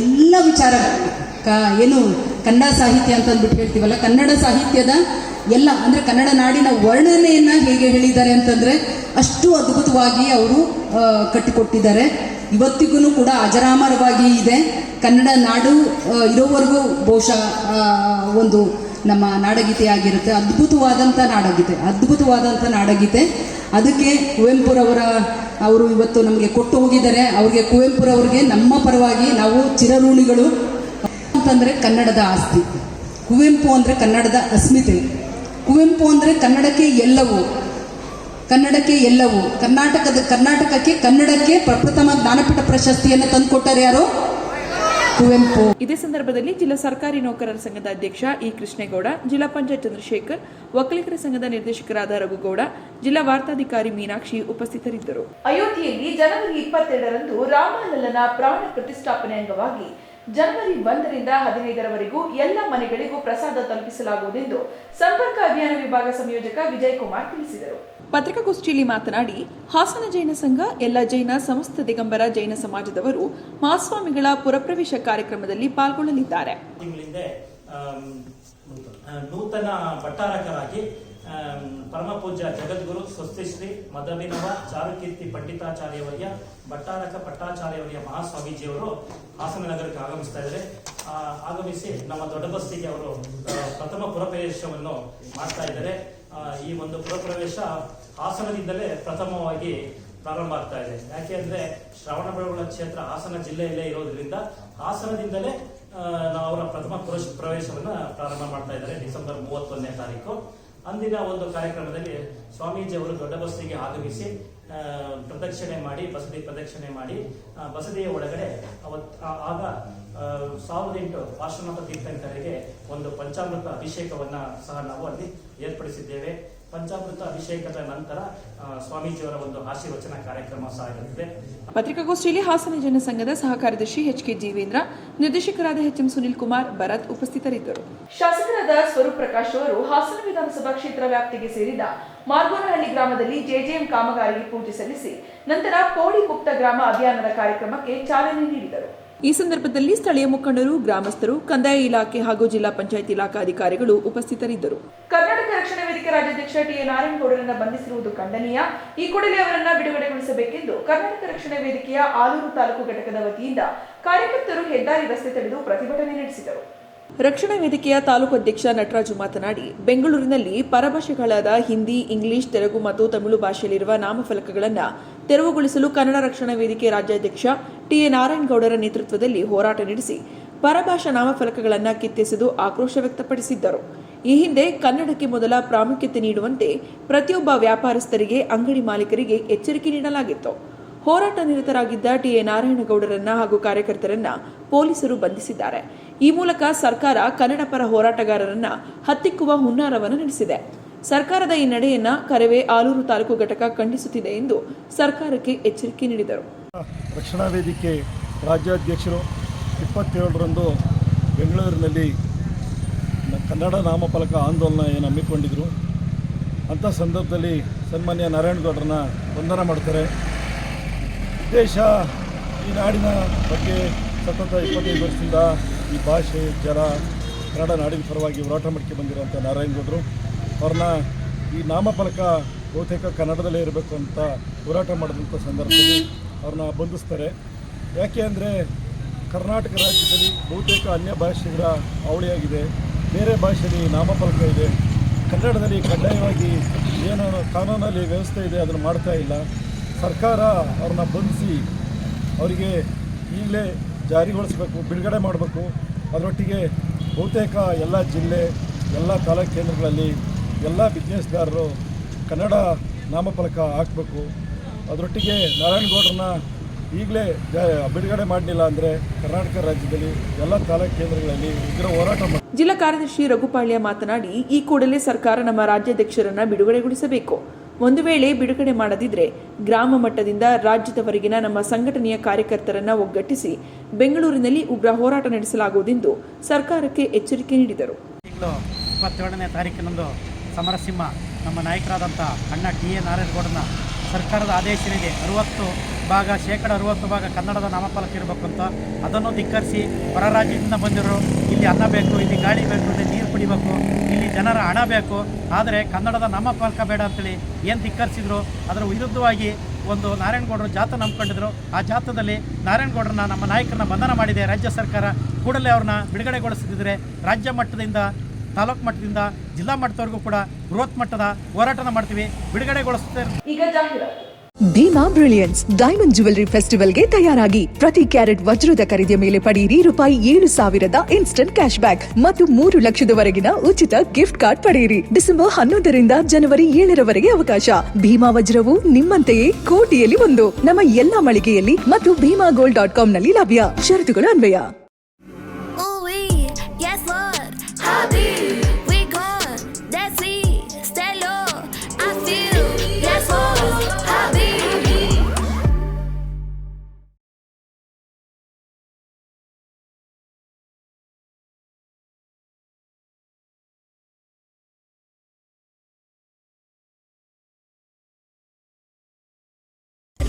F: ಎಲ್ಲ ವಿಚಾರ ಕ, ಏನು ಕನ್ನಡ ಸಾಹಿತ್ಯ ಅಂತ ಅಂದ್ಬಿಟ್ಟು ಹೇಳ್ತೀವಲ್ಲ, ಕನ್ನಡ ಸಾಹಿತ್ಯದ ಎಲ್ಲ, ಅಂದರೆ ಕನ್ನಡ ನಾಡಿನ ವರ್ಣನೆಯನ್ನು ಹೇಗೆ ಹೇಳಿದ್ದಾರೆ ಅಂತಂದರೆ ಅಷ್ಟು ಅದ್ಭುತವಾಗಿ ಅವರು ಕಟ್ಟಿಕೊಟ್ಟಿದ್ದಾರೆ. ಇವತ್ತಿಗೂ ಕೂಡ ಅಜರಾಮರವಾಗಿ ಇದೆ. ಕನ್ನಡ ನಾಡು ಇರೋವರೆಗೂ ಬಹುಶಃ ಒಂದು ನಮ್ಮ ನಾಡಗೀತೆ ಆಗಿರುತ್ತೆ. ಅದ್ಭುತವಾದಂಥ ನಾಡಗೀತೆ ಅದ್ಭುತವಾದಂಥ ನಾಡಗೀತೆ. ಅದಕ್ಕೆ ಕುವೆಂಪುರವರ ಅವರು ಇವತ್ತು ನಮಗೆ ಕೊಟ್ಟು ಹೋಗಿದ್ದಾರೆ. ಅವ್ರಿಗೆ ಕುವೆಂಪುರವ್ರಿಗೆ ನಮ್ಮ ಪರವಾಗಿ ನಾವು ಚಿರಋಣಿಗಳು. ಅಂತಂದರೆ ಕನ್ನಡದ ಆಸ್ತಿ. ಕುವೆಂಪು ಅಂದರೆ ಕನ್ನಡದ ಅಸ್ಮಿತೆ. ಕುವೆಂಪು ಅಂದರೆ ಕನ್ನಡಕ್ಕೆ ಎಲ್ಲವೂ. ಕನ್ನಡಕ್ಕೆ ಎಲ್ಲವೂ. ಕರ್ನಾಟಕದ, ಕರ್ನಾಟಕಕ್ಕೆ ಕನ್ನಡಕ್ಕೆ ಪ್ರಪ್ರಥಮ ಜ್ಞಾನಪೀಠ ಪ್ರಶಸ್ತಿಯನ್ನು ತಂದುಕೊಟ್ಟರೆ ಯಾರು? ಕುವೆಂಪು.
B: ಇದೇ ಸಂದರ್ಭದಲ್ಲಿ ಜಿಲ್ಲಾ ಸರ್ಕಾರಿ ನೌಕರರ ಸಂಘದ ಅಧ್ಯಕ್ಷ ಇ ಕೃಷ್ಣೇಗೌಡ ಜಿಲ್ಲಾ ಪಂಚಾಯತ್ ಚಂದ್ರಶೇಖರ್ ಒಕ್ಕಲಿಗರ ಸಂಘದ ನಿರ್ದೇಶಕರಾದ ರಘುಗೌಡ ಜಿಲ್ಲಾ ವಾರ್ತಾಧಿಕಾರಿ ಮೀನಾಕ್ಷಿ ಉಪಸ್ಥಿತರಿದ್ದರು.
A: ಅಯೋಧ್ಯೆಯಲ್ಲಿ ಜನವರಿ ಇಪ್ಪತ್ತೆರಡರಂದು ರಾಮಲಲ್ಲನ ಪ್ರಾಣ ಪ್ರತಿಷ್ಠಾಪನೆ ಅಂಗವಾಗಿ ಜನವರಿ ಒಂದರಿಂದ ಹದಿನೈದರವರೆಗೂ ಎಲ್ಲ ಮನೆಗಳಿಗೂ ಪ್ರಸಾದ ತಲುಪಿಸಲಾಗುವುದೆಂದು ಸಂಪರ್ಕ ಅಭಿಯಾನ ವಿಭಾಗ ಸಂಯೋಜಕ ವಿಜಯ್ ಕುಮಾರ್ ತಿಳಿಸಿದರು.
B: ಪತ್ರಿಕಾಗೋಷ್ಠಿಯಲ್ಲಿ ಮಾತನಾಡಿ, ಹಾಸನ ಜೈನ ಸಂಘ, ಎಲ್ಲ ಜೈನ ಸಮಸ್ತ ದಿಗಂಬರ ಜೈನ ಸಮಾಜದವರು ಮಹಾಸ್ವಾಮಿಗಳ ಪುರಪ್ರವೇಶ ಕಾರ್ಯಕ್ರಮದಲ್ಲಿ ಪಾಲ್ಗೊಳ್ಳಲಿದ್ದಾರೆ.
G: ನೂತನ ಭಟ್ಟಾರಕರಾಗಿ ಪರಮಪೂಜ್ಯ ಪರಮ ಪೂಜ್ಯ ಜಗದ್ಗುರು ಸ್ವಸ್ತಿಶ್ರೀ ಮದವಿನವ ಚಾರುಕೀರ್ತಿ ಪಂಡಿತಾಚಾರ್ಯವರ್ಯ, ಭಟ್ಟಾರಕ ಪಟ್ಟಾಚಾರ್ಯವರ್ಯ ಮಹಾಸ್ವಾಮೀಜಿಯವರು ಹಾಸನ ನಗರಕ್ಕೆ ಆಗಮಿಸ್ತಾ ಇದ್ದಾರೆ. ಆಗಮಿಸಿ ನಮ್ಮ ದೊಡ್ಡ ಬಸ್ತಿಗೆ ಅವರು ಪ್ರಥಮ ಪುರಪ್ರವೇಶವನ್ನು ಮಾಡ್ತಾ ಇದ್ದಾರೆ. ಈ ಒಂದು ಪುರಪ್ರವೇಶ ಹಾಸನದಿಂದಲೇ ಪ್ರಥಮವಾಗಿ ಪ್ರಾರಂಭ ಆಗ್ತಾ ಇದೆ. ಯಾಕೆ ಅಂದ್ರೆ ಶ್ರವಣ ಬೆಳಗೊಳ ಕ್ಷೇತ್ರ ಹಾಸನ ಜಿಲ್ಲೆಯಲ್ಲೇ ಇರೋದ್ರಿಂದ ಹಾಸನದಿಂದಲೇ ನಾವು ಅವರ ಪ್ರಥಮ ಪುರುಷ ಪ್ರವೇಶವನ್ನ ಪ್ರಾರಂಭ ಮಾಡ್ತಾ ಇದ್ದಾರೆ ಡಿಸೆಂಬರ್ ಮೂವತ್ತೊಂದನೇ ತಾರೀಕು. ಅಂದಿನ ಒಂದು ಕಾರ್ಯಕ್ರಮದಲ್ಲಿ ಸ್ವಾಮೀಜಿ ಅವರು ದೊಡ್ಡ ಬಸ್ತಿಗೆ ಆಗಮಿಸಿ ಪ್ರದಕ್ಷಿಣೆ ಮಾಡಿ, ಬಸದಿ ಪ್ರದಕ್ಷಿಣೆ ಮಾಡಿ ಬಸದಿಯ ಒಳಗಡೆ ಅವತ್ ಆಗ ಸಾವಿರದ ಎಂಟು ಪಾರ್ಶ್ವನಾಥ ತೀರ್ಥಂಕರಿಗೆ ಒಂದು ಪಂಚಾಮೃತ ಅಭಿಷೇಕವನ್ನ ಸಹ ನಾವು ಅಲ್ಲಿ ಏರ್ಪಡಿಸಿದ್ದೇವೆ. ಪಂಚಾಮೃತ ಅಭಿಷೇಕದ ನಂತರ ಸ್ವಾಮೀಜಿಯವರ ಒಂದು ಆಶೀರ್ವಚನ ಕಾರ್ಯಕ್ರಮ ಸಹ ಇರುತ್ತದೆ.
B: ಪತ್ರಿಕಾಗೋಷ್ಠಿಯಲ್ಲಿ ಹಾಸನ ಜನಸಂಘದ ಸಂಘದ ಸಹ ಕಾರ್ಯದರ್ಶಿ ಎಚ್ ಕೆ ಜೀವೇಂದ್ರ ನಿರ್ದೇಶಕರಾದ ಎಚ್ ಎಂ ಸುನಿಲ್ ಕುಮಾರ್ ಭರತ್ ಉಪಸ್ಥಿತರಿದ್ದರು.
A: ಶಾಸಕರಾದ ಸ್ವರೂಪ್ ಪ್ರಕಾಶ್ ಅವರು ಹಾಸನ ವಿಧಾನಸಭಾ ಕ್ಷೇತ್ರ ವ್ಯಾಪ್ತಿಗೆ ಸೇರಿದ ಮಾರ್ಗೋನಹಳ್ಳಿ ಗ್ರಾಮದಲ್ಲಿ ಜೆಜೆಎಂ ಕಾಮಗಾರಿಗೆ ಪೂಜೆ ಸಲ್ಲಿಸಿ ನಂತರ ಕೋಳಿ ಗುಪ್ತ ಗ್ರಾಮ ಅಭಿಯಾನದ ಕಾರ್ಯಕ್ರಮಕ್ಕೆ ಚಾಲನೆ ನೀಡಿದರು.
B: ಈ ಸಂದರ್ಭದಲ್ಲಿ ಸ್ಥಳೀಯ ಮುಖಂಡರು, ಗ್ರಾಮಸ್ಥರು, ಕಂದಾಯ ಇಲಾಖೆ ಹಾಗೂ ಜಿಲ್ಲಾ ಪಂಚಾಯತ್ ಇಲಾಖಾ ಅಧಿಕಾರಿಗಳು ಉಪಸ್ಥಿತರಿದ್ದರು.
A: ಕರ್ನಾಟಕ ರಕ್ಷಣಾ ವೇದಿಕೆ ರಾಜ್ಯಾಧ್ಯಕ್ಷ ಟಿ. ಎ ನಾರಾಯಣಗೌಡರನ್ನ ಬಂಧಿಸಿರುವುದು ಖಂಡನೀಯ. ಈ ಕೂಡಲೇ ಅವರನ್ನ ಬಿಡುಗಡೆಗೊಳಿಸಬೇಕೆಂದು ಕರ್ನಾಟಕ ರಕ್ಷಣಾ ವೇದಿಕೆಯ ಆಲೂರು ತಾಲೂಕು ಘಟಕದ ವತಿಯಿಂದ ಕಾರ್ಯಕರ್ತರು ಹೆದ್ದಾರಿ ರಸ್ತೆ ತಡೆದು ಪ್ರತಿಭಟನೆ ನಡೆಸಿದರು.
B: ರಕ್ಷಣಾ ವೇದಿಕೆಯ ತಾಲೂಕು ಅಧ್ಯಕ್ಷ ನಟರಾಜು ಮಾತನಾಡಿ, ಬೆಂಗಳೂರಿನಲ್ಲಿ ಪರಭಾಷೆಗಳಾದ ಹಿಂದಿ, ಇಂಗ್ಲಿಷ್, ತೆಲುಗು ಮತ್ತು ತಮಿಳು ಭಾಷೆಯಲ್ಲಿರುವ ನಾಮಫಲಕಗಳನ್ನು ತೆರವುಗೊಳಿಸಲು ಕನ್ನಡ ರಕ್ಷಣಾ ವೇದಿಕೆ ರಾಜ್ಯಾಧ್ಯಕ್ಷ ಟಿಎ ನಾರಾಯಣಗೌಡರ ನೇತೃತ್ವದಲ್ಲಿ ಹೋರಾಟ ನಡೆಸಿ, ಪರಭಾಷಾ ನಾಮಫಲಕಗಳನ್ನು ಕಿತ್ತೆಸೆದು ಆಕ್ರೋಶ ವ್ಯಕ್ತಪಡಿಸಿದ್ದರು. ಈ ಹಿಂದೆ ಕನ್ನಡಕ್ಕೆ ಮೊದಲ ಪ್ರಾಮುಖ್ಯತೆ ನೀಡುವಂತೆ ಪ್ರತಿಯೊಬ್ಬ ವ್ಯಾಪಾರಸ್ಥರಿಗೆ, ಅಂಗಡಿ ಮಾಲೀಕರಿಗೆ ಎಚ್ಚರಿಕೆ ನೀಡಲಾಗಿತ್ತು. ಹೋರಾಟ ನಿರತರಾಗಿದ್ದ ಟಿಎ ನಾರಾಯಣಗೌಡರನ್ನ ಹಾಗೂ ಕಾರ್ಯಕರ್ತರನ್ನ ಪೊಲೀಸರು ಬಂಧಿಸಿದ್ದಾರೆ. ಈ ಮೂಲಕ ಸರ್ಕಾರ ಕನ್ನಡ ಪರ ಹೋರಾಟಗಾರರನ್ನ ಹತ್ತಿಕ್ಕುವ ಹುನ್ನಾರವನ್ನು ನಡೆಸಿದೆ. ಸರ್ಕಾರದ ಈ ನಡೆಯನ್ನ ಕರವೇ ಆಲೂರು ತಾಲೂಕು ಘಟಕ ಖಂಡಿಸುತ್ತಿದೆ ಎಂದು ಸರ್ಕಾರಕ್ಕೆ ಎಚ್ಚರಿಕೆ ನೀಡಿದರು.
H: ರಕ್ಷಣಾ ವೇದಿಕೆ ರಾಜ್ಯಾಧ್ಯಕ್ಷರು ಇಪ್ಪತ್ತೇಳರಂದು ಬೆಂಗಳೂರಿನಲ್ಲಿ ಕನ್ನಡ ನಾಮಫಲಕ ಆಂದೋಲನ ಏನು ಹಮ್ಮಿಕೊಂಡಿದ್ರು. ಅಂಥ ಸಂದರ್ಭದಲ್ಲಿ ಸನ್ಮಾನ್ಯ ನಾರಾಯಣಗೌಡರನ್ನ ವಂದನ ಮಾಡ್ತಾರೆ. ದೇಶ ಈ ನಾಡಿನ ಬಗ್ಗೆ ಸತತ ಇಪ್ಪತ್ತೈದು ವರ್ಷದಿಂದ ಈ ಭಾಷೆ ಜನ ಕನ್ನಡ ನಾಡಿನ ಪರವಾಗಿ ಹೋರಾಟ ಮಾಡ್ಕೊಂಡು ಬಂದಿರುವಂಥ ನಾರಾಯಣಗೌಡರು ಅವ್ರನ್ನ ಈ ನಾಮಫಲಕ ಬಹುತೇಕ ಕನ್ನಡದಲ್ಲೇ ಇರಬೇಕು ಅಂತ ಹೋರಾಟ ಮಾಡಿದಂಥ ಸಂದರ್ಭದಲ್ಲಿ ಅವ್ರನ್ನ ಬಂಧಿಸ್ತಾರೆ. ಯಾಕೆ ಅಂದರೆ ಕರ್ನಾಟಕ ರಾಜ್ಯದಲ್ಲಿ ಬಹುತೇಕ ಅನ್ಯ ಭಾಷೆಗಳ ಅವಳಿಯಾಗಿದೆ. ಬೇರೆ ಭಾಷೆಯಲ್ಲಿ ನಾಮಫಲಕ ಇದೆ. ಕನ್ನಡದಲ್ಲಿ ಕಡ್ಡಾಯವಾಗಿ ಏನು ಕಾನೂನಲ್ಲಿ ವ್ಯವಸ್ಥೆ ಇದೆ, ಅದನ್ನು ಮಾಡ್ತಾ ಇಲ್ಲ. ಸರ್ಕಾರ ಅವ್ರನ್ನ ಬಂಧಿಸಿ ಅವರಿಗೆ ಈಗಲೇ ಜಾರಿಗೊಳಿಸಬೇಕು, ಬಿಡುಗಡೆ ಮಾಡಬೇಕು. ಅದರೊಟ್ಟಿಗೆ ಬಹುತೇಕ ಎಲ್ಲ ಜಿಲ್ಲೆ, ಎಲ್ಲ ತಾಲೂಕು ಕೇಂದ್ರಗಳಲ್ಲಿ ಎಲ್ಲ ಬಿಸ್ನೆಸ್ದಾರರು ಕನ್ನಡ ನಾಮಫಲಕ ಹಾಕಬೇಕು. ಅದರೊಟ್ಟಿಗೆ ನಾರಾಯಣಗೌಡರನ್ನ ಈಗಲೇ ಬಿಡುಗಡೆ ಮಾಡಲಿಲ್ಲ ಅಂದರೆ ಕರ್ನಾಟಕ ರಾಜ್ಯದಲ್ಲಿ ಎಲ್ಲ ತಾಲೂಕು ಕೇಂದ್ರಗಳಲ್ಲಿ ಉಗ್ರ ಹೋರಾಟ ಮಾಡಿ,
B: ಜಿಲ್ಲಾ ಕಾರ್ಯದರ್ಶಿ ರಘುಪಾಳ್ಯ ಮಾತನಾಡಿ, ಈ ಕೂಡಲೇ ಸರ್ಕಾರ ನಮ್ಮ ರಾಜ್ಯಾಧ್ಯಕ್ಷರನ್ನ ಬಿಡುಗಡೆಗೊಳಿಸಬೇಕು. ಒಂದು ವೇಳೆ ಬಿಡುಗಡೆ ಮಾಡದಿದ್ರೆ ಗ್ರಾಮ ಮಟ್ಟದಿಂದ ರಾಜ್ಯದವರೆಗಿನ ನಮ್ಮ ಸಂಘಟನೆಯ ಕಾರ್ಯಕರ್ತರನ್ನ ಒಗ್ಗಟ್ಟಿಸಿ ಬೆಂಗಳೂರಿನಲ್ಲಿ ಉಗ್ರ ಹೋರಾಟ ನಡೆಸಲಾಗುವುದೆಂದು ಸರ್ಕಾರಕ್ಕೆ ಎಚ್ಚರಿಕೆ ನೀಡಿದರು.
I: ಇಪ್ಪತ್ತೇಳನೇ ತಾರೀಕಿನಂದು ಸಮರಸಿಂಹ ನಮ್ಮ ನಾಯಕರಾದಂಥ ಅಣ್ಣ ಟಿ ಎ ನಾರಾಯಣಗೌಡನ ಸರ್ಕಾರದ ಆದೇಶನಿದೆ ಅರುವತ್ತು ಭಾಗ, ಶೇಕಡ ಅರುವತ್ತು ಭಾಗ ಕನ್ನಡದ ನಾಮಫಲಕ ಇರಬೇಕು ಅಂತ ಅದನ್ನು ಧಿಕ್ಕರಿಸಿ ಹೊರ ರಾಜ್ಯದಿಂದ ಬಂದಿರೋ ಇಲ್ಲಿ ಅನ್ನ ಬೇಕು, ಇಲ್ಲಿ ಗಾಳಿ ಬೇಕು ಇಲ್ಲಿ ನೀರು ಕುಡಿಬೇಕು, ಇಲ್ಲಿ ಜನರ ಹಣ ಬೇಕು, ಆದರೆ ಕನ್ನಡದ ನಮ್ಮ ನಾಮಫಲಕ ಬೇಡ ಅಂತೇಳಿ ಏನು ಧಿಕ್ಕರಿಸಿದ್ರು, ಅದರ ವಿರುದ್ಧವಾಗಿ ಒಂದು ನಾರಾಯಣಗೌಡರು ಜಾತ ನಂಬ್ಕೊಂಡಿದ್ರು. ಆ ಜಾತದಲ್ಲಿ ನಾರಾಯಣಗೌಡರನ್ನ ನಮ್ಮ ನಾಯಕರನ್ನ ಬಂಧನ ಮಾಡಿದೆ ರಾಜ್ಯ ಸರ್ಕಾರ. ಕೂಡಲೇ ಅವ್ರನ್ನ ಬಿಡುಗಡೆಗೊಳಿಸದಿದ್ದರೆ ರಾಜ್ಯ ಮಟ್ಟದಿಂದ, ತಾಲೂಕು ಮಟ್ಟದಿಂದ, ಜಿಲ್ಲಾ ಮಟ್ಟದವರೆಗೂ ಕೂಡ ಬೃಹತ್ ಮಟ್ಟದ ಹೋರಾಟನ ಮಾಡ್ತೀವಿ. ಬಿಡುಗಡೆಗೊಳಿಸ್ತೇವೆ
J: ಭೀಮಾ ಬ್ರಿಲಿಯನ್ಸ್ ಡೈಮಂಡ್ ಜ್ಯುವೆಲ್ಲರಿ ಫೆಸ್ಟಿವಲ್ಗೆ ತಯಾರಾಗಿ. ಪ್ರತಿ ಕ್ಯಾರೆಟ್ ವಜ್ರದ ಖರೀದಿಯ ಮೇಲೆ ಪಡೆಯಿರಿ ರೂಪಾಯಿ ಏಳು ಸಾವಿರದ ಇನ್ಸ್ಟಂಟ್ ಕ್ಯಾಶ್ ಬ್ಯಾಕ್ ಮತ್ತು ಮೂರು ಲಕ್ಷದವರೆಗಿನ ಉಚಿತ ಗಿಫ್ಟ್ ಕಾರ್ಡ್ ಪಡೆಯಿರಿ ಡಿಸೆಂಬರ್ ಹನ್ನೊಂದರಿಂದ ಜನವರಿ ಏಳರವರೆಗೆ ಅವಕಾಶ. ಭೀಮಾ ವಜ್ರವು ನಿಮ್ಮಂತೆಯೇ ಕೋಟಿಯಲ್ಲಿ ಒಂದು. ನಮ್ಮ ಎಲ್ಲಾ ಮಳಿಗೆಯಲ್ಲಿ ಮತ್ತು ಭೀಮಾ ಗೋಲ್ಡ್ ಡಾಟ್ ಕಾಮ್ನಲ್ಲಿ ಲಭ್ಯ. ಷರತ್ತುಗಳು ಅನ್ವಯ.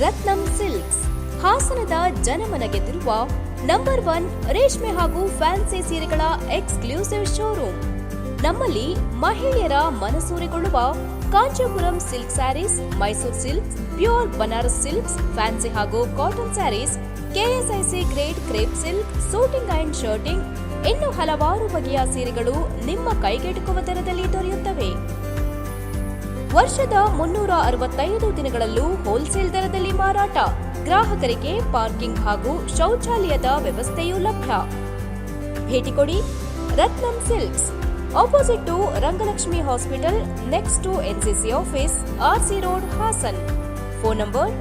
K: ರತ್ನಂ ಸಿಲ್ಕ್ಸ್. ಹಾಸನದ ಜನಮನ ಗೆದ್ದಿರುವ ನಂಬರ್ ಒನ್ ರೇಷ್ಮೆ ಹಾಗೂ ಫ್ಯಾನ್ಸಿ ಸೀರೆಗಳ ಎಕ್ಸ್ಕ್ಲೂಸಿವ್ ಶೋರೂಮ್. ನಮ್ಮಲ್ಲಿ ಮಹಿಳೆಯರ ಮನಸೂರೆಗೊಳ್ಳುವ Kanchipuram silk saris, Mysore silks, pure Banaras silks, fancy ಹಾಗೂ cotton saris, KSIC grade crepe silk, suiting and shirting, ಇನ್ನು ಹಲವಾರು ಬಗೆಯ ಸೀರೆಗಳು ನಿಮ್ಮ ಕೈಗೆಟುಕುವ ದರದಲ್ಲಿ ದೊರೆಯುತ್ತವೆ. ವರ್ಷದ ಮುನ್ನೂರ ಅರವತ್ತೈದು ದಿನಗಳಲ್ಲೂ ಹೋಲ್ಸೇಲ್ ದರದಲ್ಲಿ ಮಾರಾಟ. ಗ್ರಾಹಕರಿಗೆ ಪಾರ್ಕಿಂಗ್ ಹಾಗೂ ಶೌಚಾಲಯದ ವ್ಯವಸ್ಥೆಯೂ ಲಭ್ಯ. ಭೇಟಿ ಕೊಡಿ Ratnam silks. Opposite to Rangalakshmi hospital next to NCC office RC road Hassan. Phone number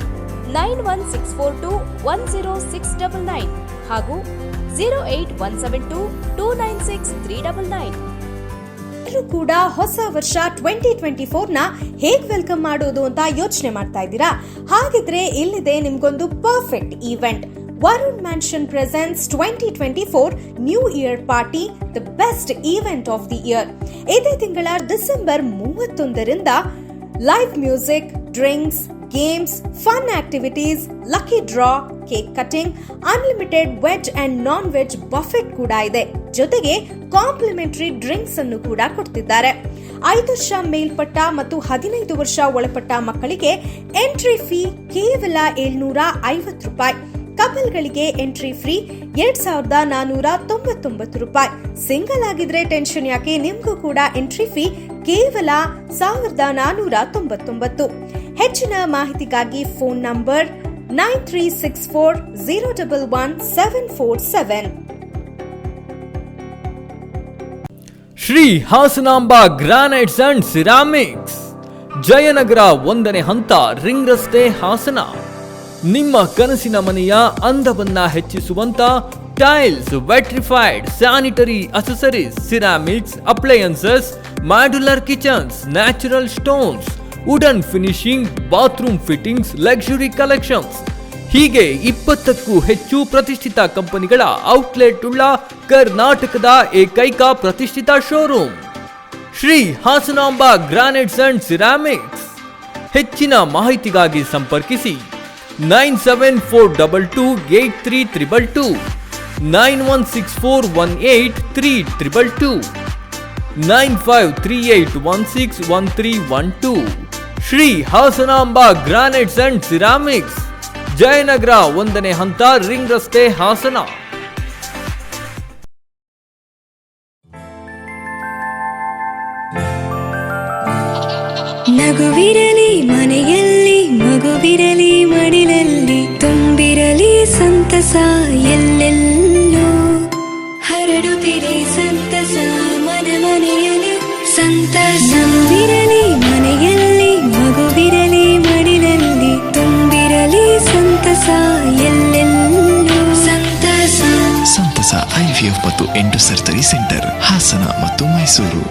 K: nine one six four two one zero six double nine ಹಾಗೂ zero eight one seven two two nine six three double nine
L: ಎಲ್ಲರೂ ಕೂಡ ಹೊಸ ವರ್ಷ ಟ್ವೆಂಟಿ ಟ್ವೆಂಟಿ ಫೋರ್ನ ಹೇಗ್ ವೆಲ್ಕಮ್ ಮಾಡೋದು ಅಂತ ಯೋಚನೆ ಮಾಡ್ತಾ ಇದ್ದೀರಾ? ಹಾಗಿದ್ರೆ ಇಲ್ಲಿದೆ ನಿಮ್ಗೊಂದು perfect event Varun mansion presence twenty twenty four new year party the best event of the year ಇದೇ ತಿಂಗಳ December ಮೂವತ್ತೊಂದರಿಂದ live music drinks games fun activities, lucky draw cake cutting unlimited veg and non veg buffet ಕೂಡ ಇದೆ. ಜೊತೆಗೆ ಕಾಂಪ್ಲಿಮೆಂಟರಿ ಡ್ರಿಂಕ್ಸ್ ಅನ್ನು ಕೂಡ ಕೊಡ್ತಿದ್ದಾರೆ. ಐದು ವರ್ಷ ಮೇಲ್ಪಟ್ಟ ಮತ್ತು ಹದಿನೈದು ವರ್ಷ ಒಳಪಟ್ಟ ಮಕ್ಕಳಿಗೆ ಎಂಟ್ರಿ ಫೀ ಕೇವಲ ಏಳ್ನೂರ ಐವತ್ತು ರೂಪಾಯಿ. ಕಪಲ್ಗಳಿಗೆ ಎಂಟ್ರಿ ಫ್ರೀ ಎರಡ್ ಸಾವಿರದ ನಾನೂರ ತೊಂಬತ್ತೊಂಬತ್ತು ರೂಪಾಯಿ. ಸಿಂಗಲ್ ಆಗಿದ್ರೆ ಟೆನ್ಷನ್ ಯಾಕೆ? ನಿಮಗೂ ಕೂಡ ಎಂಟ್ರಿ ಫೀ ಕೇವಲ ಸಾವಿರದ ನಾನೂರ ತೊಂಬತ್ತೊಂಬತ್ತು. ಹೆಚ್ಚಿನ ಮಾಹಿತಿಗಾಗಿ phone number nine three six four zero double one seven four seven.
M: Shri Hasanamba granites and ceramics. Jayanagar ಒಂದನೇ ಹಂತ ರಿಂಗ್ ರಸ್ತೆ ಹಾಸನ. ನಿಮ್ಮ ಕನಸಿನ ಮನೆಯ ಅಂದವನ್ನ ಹೆಚ್ಚಿಸುವಂತ tiles vitrified sanitary accessories ceramics appliances modular kitchens natural stones wooden finishing, bathroom fittings luxury collections. ಹೀಗೆ ಇಪ್ಪತ್ತಕ್ಕೂ ಹೆಚ್ಚು ಪ್ರತಿಷ್ಠಿತ ಕಂಪನಿಗಳ ಔಟ್ಲೆಟ್ ಉಳ್ಳ ಕರ್ನಾಟಕದ ಏಕೈಕ ಪ್ರತಿಷ್ಠಿತ showroom. Shri Hasanamba granites and ceramics. ಹೆಚ್ಚಿನ ಮಾಹಿತಿಗಾಗಿ ಸಂಪರ್ಕಿಸಿ nine seven four double two eight three triple two, nine one six four one eight three triple two, nine five three eight one six one three one two. Shri Hasanamba granites and ceramics. Jayanagar ಒಂದನೇ ಹಂತ ರಿಂಗ್ ರಸ್ತೆ ಹಾಸನ.
N: ನಗುವಿರಲಿ ಮನೆಯಲ್ಲಿ, ಮಗುವಿರಲಿ ಮಡಿಲಲ್ಲಿ, ತುಂಬಿರಲಿ ಸಂತಸ ಎಲ್ಲೆಲ್ಲೂ. ಹರಡುತ್ತಿರಿ ಸಂತಸ ಮನ ಮನೆಯಲ್ಲಿ ಸಂತಸ.
O: ಐವಿಎಫ್ ಮತ್ತು ಎಂಟು ಸರ್ಜರಿ ಸೆಂಟರ್, ಹಾಸನ ಮತ್ತು ಮೈಸೂರು.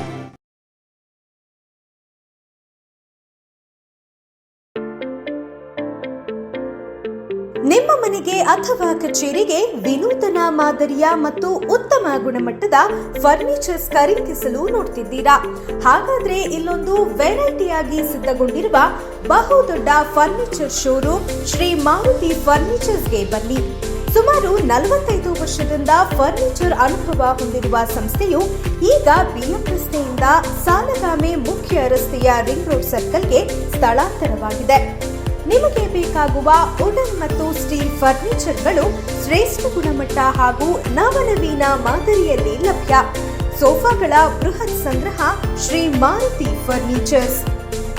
L: ನಿಮ್ಮ ಮನೆಗೆ ಅಥವಾ ಕಚೇರಿಗೆ ವಿನೂತನ ಮಾದರಿಯ ಮತ್ತು ಉತ್ತಮ ಗುಣಮಟ್ಟದ ಫರ್ನಿಚರ್ಸ್ ಖರೀದಿಸಲು ನೋಡ್ತಿದ್ದೀರಾ? ಹಾಗಾದ್ರೆ ಇಲ್ಲೊಂದು ವೆರೈಟಿಯಾಗಿ ಸಿದ್ಧಗೊಂಡಿರುವ ಬಹುದೊಡ್ಡ ಫರ್ನಿಚರ್ ಶೋರೂಮ್ ಶ್ರೀ ಮಾರುತಿ ಫರ್ನಿಚರ್ಸ್ಗೆ ಬನ್ನಿ. ಸುಮಾರು ನಲವತ್ತೈದು ವರ್ಷದಿಂದ ಫರ್ನಿಚರ್ ಅನುಭವ ಹೊಂದಿರುವ ಸಂಸ್ಥೆಯು ಈಗ ಬಿಎಂ ರಸ್ತೆಯಿಂದ ಸಾಲಗಾಮೆ ಮುಖ್ಯ ರಸ್ತೆಯ ರಿಂಗ್ ರೋಡ್ ಸರ್ಕಲ್ಗೆ ಸ್ಥಳಾಂತರವಾಗಿದೆ. ನಿಮಗೆ ಬೇಕಾಗುವ ವುಡನ್ ಮತ್ತು ಸ್ಟೀಲ್ ಫರ್ನಿಚರ್ಗಳು ಶ್ರೇಷ್ಠ ಗುಣಮಟ್ಟ ಹಾಗೂ ನವನವೀನ ಮಾದರಿಯಲ್ಲಿ ಲಭ್ಯ. ಸೋಫಾಗಳ ಬೃಹತ್ ಸಂಗ್ರಹ ಶ್ರೀ ಮಾರುತಿ ಫರ್ನಿಚರ್ಸ್.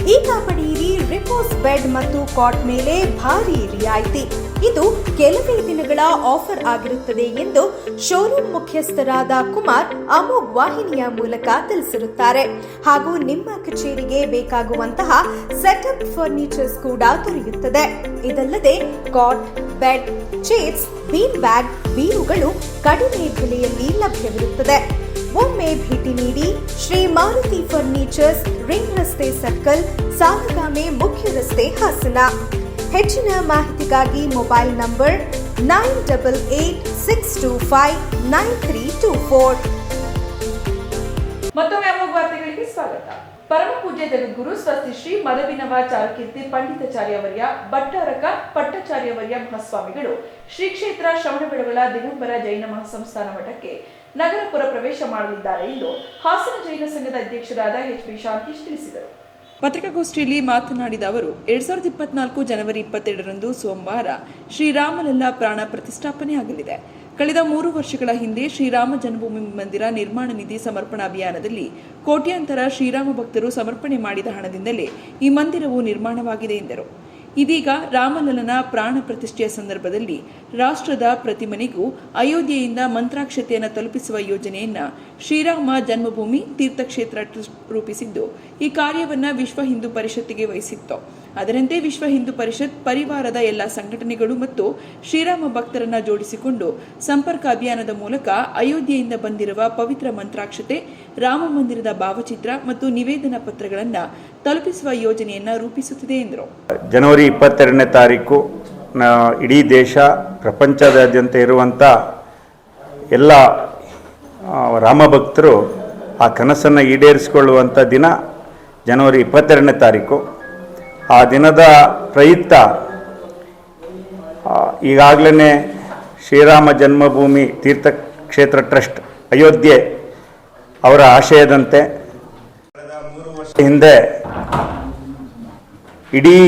L: ಈಗ ಪಡೆಯಿರಿ ರಿಪೋಸ್ ಬೆಡ್ ಮತ್ತು ಕಾಟ್ ಮೇಲೆ ಭಾರಿ ರಿಯಾಯಿತಿ. ಇದು ಕೆಲವೇ ದಿನಗಳ ಆಫರ್ ಆಗಿರುತ್ತದೆ ಎಂದು ಶೋರೂಮ್ ಮುಖ್ಯಸ್ಥರಾದ ಕುಮಾರ್ ಅಮೋಘ್ ವಾಹಿನಿಯ ಮೂಲಕ ತಿಳಿಸಿರುತ್ತಾರೆ. ಹಾಗೂ ನಿಮ್ಮ ಕಚೇರಿಗೆ ಬೇಕಾಗುವಂತಹ ಸೆಟಪ್ ಫರ್ನಿಚರ್ಸ್ ಕೂಡ ದೊರೆಯುತ್ತದೆ. ಇದಲ್ಲದೆ cot, bed, chairs bean bag ಬೀರುಗಳು ಕಡಿಮೆ ಬೆಲೆಯಲ್ಲಿ ಲಭ್ಯವಿರುತ್ತದೆ. ಒಮ್ಮೆ ಭೇಟಿ ನೀಡಿ ಶ್ರೀ ಮಾರುತಿ ಫರ್ನಿಚರ್ಸ್ ರಿಂಗ್ ರಸ್ತೆ ಸರ್ಕಲ್, ಸಾಲಗಾಮೆ ಮುಖ್ಯ ರಸ್ತೆ ಹಾಸನ. ಹೆಚ್ಚಿನ ಮಾಹಿತಿಗಾಗಿ mobile number nine double eight six two five nine three two four.
A: ಮತ್ತೊಮ್ಮೆ ಅಮೋಘ ವಾರ್ತೆಗಳಿಗೆ ಸ್ವಾಗತ. ಪರಮ ಪೂಜ್ಯ ಜಗದ್ಗುರು ಸ್ವಸ್ತಿ ಶ್ರೀ ಮದವಿನವ ಚಾರುಕೀರ್ತಿ ಪಂಡಿತಾಚಾರ್ಯವರ್ಯ, ಭಟ್ಟಾರಕ ಪಟ್ಟಾಚಾರ್ಯವರ್ಯ ಮಹಾಸ್ವಾಮಿಗಳು. ಶ್ರೀ ಕ್ಷೇತ್ರ ಶ್ರವಣಬೆಳಗೊಳ ದಿಗಂಬರ ಜೈನ ಮಹಾಸಂಸ್ಥಾನ ಮಠಕ್ಕೆ ನಗರಪುರ ಪ್ರವೇಶ ಮಾಡಲಿದ್ದಾರೆ ಎಂದು ಹಾಸನ ಜೈನ ಸಂಘದ ಅಧ್ಯಕ್ಷರಾದ ಎಚ್ ಪಿ ಶಾಂತೀಶ್ ತಿಳಿಸಿದರು.
B: ಪತ್ರಿಕಾಗೋಷ್ಠಿಯಲ್ಲಿ ಮಾತನಾಡಿದ ಅವರು, ಎರಡ್ ಸಾವಿರದ ಇಪ್ಪತ್ನಾಲ್ಕು ಜನವರಿ ಇಪ್ಪತ್ತೆರಡರಂದು ಸೋಮವಾರ ಶ್ರೀರಾಮಲಲ್ಲ ಪ್ರಾಣ ಪ್ರತಿಷ್ಠಾಪನೆ ಆಗಲಿದೆ ಕಳೆದ ಮೂರು ವರ್ಷಗಳ ಹಿಂದೆ ಶ್ರೀರಾಮ ಜನ್ಮಭೂಮಿ ಮಂದಿರ ನಿರ್ಮಾಣ ನಿಧಿ ಸಮರ್ಪಣಾ ಅಭಿಯಾನದಲ್ಲಿ ಕೋಟ್ಯಾಂತರ ಶ್ರೀರಾಮ ಭಕ್ತರು ಸಮರ್ಪಣೆ ಮಾಡಿದ ಹಣದಿಂದಲೇ ಈ ಮಂದಿರವು ನಿರ್ಮಾಣವಾಗಿದೆ ಎಂದರು. ಇದೀಗ ರಾಮಲಲನ ಪ್ರಾಣ ಪ್ರತಿಷ್ಠೆಯ ಸಂದರ್ಭದಲ್ಲಿ ರಾಷ್ಟ್ರದ ಪ್ರತಿ ಮನೆಗೂ ಅಯೋಧ್ಯೆಯಿಂದ ಮಂತ್ರಾಕ್ಷತೆಯನ್ನು ತಲುಪಿಸುವ ಯೋಜನೆಯನ್ನ ಶ್ರೀರಾಮ ಜನ್ಮಭೂಮಿ ತೀರ್ಥಕ್ಷೇತ್ರ ರೂಪಿಸಿದ್ದು, ಈ ಕಾರ್ಯವನ್ನು ವಿಶ್ವ ಹಿಂದೂ ಪರಿಷತ್ತಿಗೆ ವಹಿಸಿತ್ತು. ಅದರಂತೆ ವಿಶ್ವ ಹಿಂದೂ ಪರಿಷತ್, ಪರಿವಾರದ ಎಲ್ಲ ಸಂಘಟನೆಗಳು ಮತ್ತು ಶ್ರೀರಾಮ ಭಕ್ತರನ್ನ ಜೋಡಿಸಿಕೊಂಡು ಸಂಪರ್ಕ ಅಭಿಯಾನದ ಮೂಲಕ ಅಯೋಧ್ಯೆಯಿಂದ ಬಂದಿರುವ ಪವಿತ್ರ ಮಂತ್ರಾಕ್ಷತೆ, ರಾಮ ಮಂದಿರದ ಭಾವಚಿತ್ರ ಮತ್ತು ನಿವೇದನಾ ಪತ್ರಗಳನ್ನು ತಲುಪಿಸುವ ಯೋಜನೆಯನ್ನು ರೂಪಿಸುತ್ತಿದೆ ಎಂದರು.
P: ಜನವರಿ ಇಪ್ಪತ್ತೆರಡನೇ ತಾರೀಕು ಇಡೀ ದೇಶ, ಪ್ರಪಂಚದಾದ್ಯಂತ ಇರುವಂಥ ಎಲ್ಲ ರಾಮ ರಾಮಭಕ್ತರು ಆ ಕನಸನ್ನು ಈಡೇರಿಸಿಕೊಳ್ಳುವಂಥ ದಿನ ಜನವರಿ ಇಪ್ಪತ್ತೆರಡನೇ ತಾರೀಕು. ಆ ದಿನದ ಪ್ರಯುಕ್ತ ಈಗಾಗಲೇ ಶ್ರೀರಾಮ ಜನ್ಮಭೂಮಿ ತೀರ್ಥಕ್ಷೇತ್ರ ಟ್ರಸ್ಟ್ ಅಯೋಧ್ಯೆ ಅವರ ಆಶಯದಂತೆ ಕಳೆದ ಮೂರು ವರ್ಷ ಹಿಂದೆ ಇಡೀ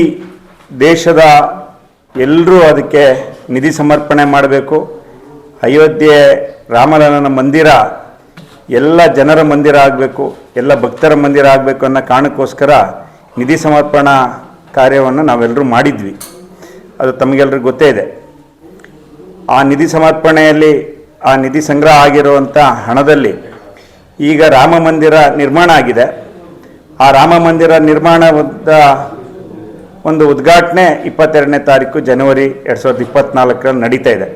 P: ದೇಶದ ಎಲ್ಲರೂ ಅದಕ್ಕೆ ನಿಧಿ ಸಮರ್ಪಣೆ ಮಾಡಬೇಕು. ಅಯೋಧ್ಯೆ ರಾಮಲಲ್ಲನ ಮಂದಿರ ಎಲ್ಲ ಜನರ ಮಂದಿರ ಆಗಬೇಕು, ಎಲ್ಲ ಭಕ್ತರ ಮಂದಿರ ಆಗಬೇಕು ಅನ್ನೋ ಕಾರಣಕ್ಕೋಸ್ಕರ ನಿಧಿ ಸಮರ್ಪಣಾ ಕಾರ್ಯವನ್ನು ನಾವೆಲ್ಲರೂ ಮಾಡಿದ್ವಿ. ಅದು ತಮಗೆಲ್ಲರಿಗೂ ಗೊತ್ತೇ ಇದೆ. ಆ ನಿಧಿ ಸಮರ್ಪಣೆಯಲ್ಲಿ, ಆ ನಿಧಿ ಸಂಗ್ರಹ ಆಗಿರುವಂಥ ಹಣದಲ್ಲಿ ಈಗ ರಾಮ ಮಂದಿರ ನಿರ್ಮಾಣ ಆಗಿದೆ. ಆ ರಾಮ ಮಂದಿರ ನಿರ್ಮಾಣದ ಒಂದು ಉದ್ಘಾಟನೆ ಇಪ್ಪತ್ತೆರಡನೇ ತಾರೀಕು ಜನವರಿ ಎರಡು ಸಾವಿರದ ಇಪ್ಪತ್ತ್ನಾಲ್ಕರಲ್ಲಿ ನಡೀತಾ ಇದೆ.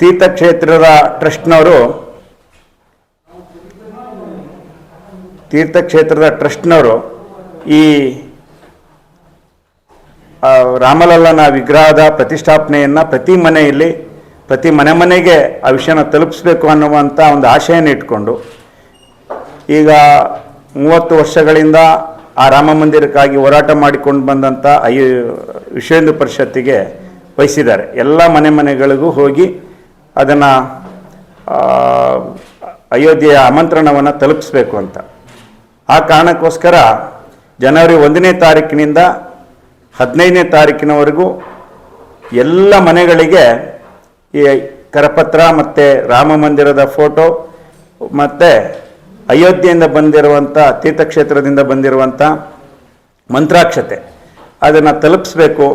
P: ತೀರ್ಥಕ್ಷೇತ್ರದ ಟ್ರಸ್ಟ್ನವರು ತೀರ್ಥಕ್ಷೇತ್ರದ ಟ್ರಸ್ಟ್ನವರು ಈ ರಾಮಲಲ್ಲನ ವಿಗ್ರಹದ ಪ್ರತಿಷ್ಠಾಪನೆಯನ್ನು ಪ್ರತಿ ಮನೆಯಲ್ಲಿ, ಪ್ರತಿ ಮನೆ ಮನೆಗೆ ಆ ವಿಷಯನ ತಲುಪಿಸ್ಬೇಕು ಅನ್ನುವಂಥ ಒಂದು ಆಶಯನ ಇಟ್ಕೊಂಡು, ಈಗ ಮೂವತ್ತು ವರ್ಷಗಳಿಂದ ಆ ರಾಮ ಮಂದಿರಕ್ಕಾಗಿ ಹೋರಾಟ ಮಾಡಿಕೊಂಡು ಬಂದಂಥ ಐ, ವಿಶ್ವೇಂದ್ರ ಪರಿಷತ್ತಿಗೆ ವಹಿಸಿದ್ದಾರೆ. ಎಲ್ಲ ಮನೆ ಮನೆಗಳಿಗೂ ಹೋಗಿ ಅದನ್ನು ಅಯೋಧ್ಯೆಯ ಆಮಂತ್ರಣವನ್ನು ತಲುಪಿಸ್ಬೇಕು ಅಂತ. ಆ ಕಾರಣಕ್ಕೋಸ್ಕರ ಜನವರಿ ಒಂದನೇ ತಾರೀಕಿನಿಂದ ಹದಿನೈದನೇ ತಾರೀಕಿನವರೆಗೂ ಎಲ್ಲ ಮನೆಗಳಿಗೆ ಈ ಕರಪತ್ರ ಮತ್ತು ರಾಮ ಮಂದಿರದ ಫೋಟೋ ಮತ್ತು ಅಯೋಧ್ಯೆಯಿಂದ ಬಂದಿರುವಂಥ ತೀರ್ಥಕ್ಷೇತ್ರದಿಂದ ಬಂದಿರುವಂಥ ಮಂತ್ರಾಕ್ಷತೆ ಅದನ್ನು ತಲುಪಿಸ್ಬೇಕು.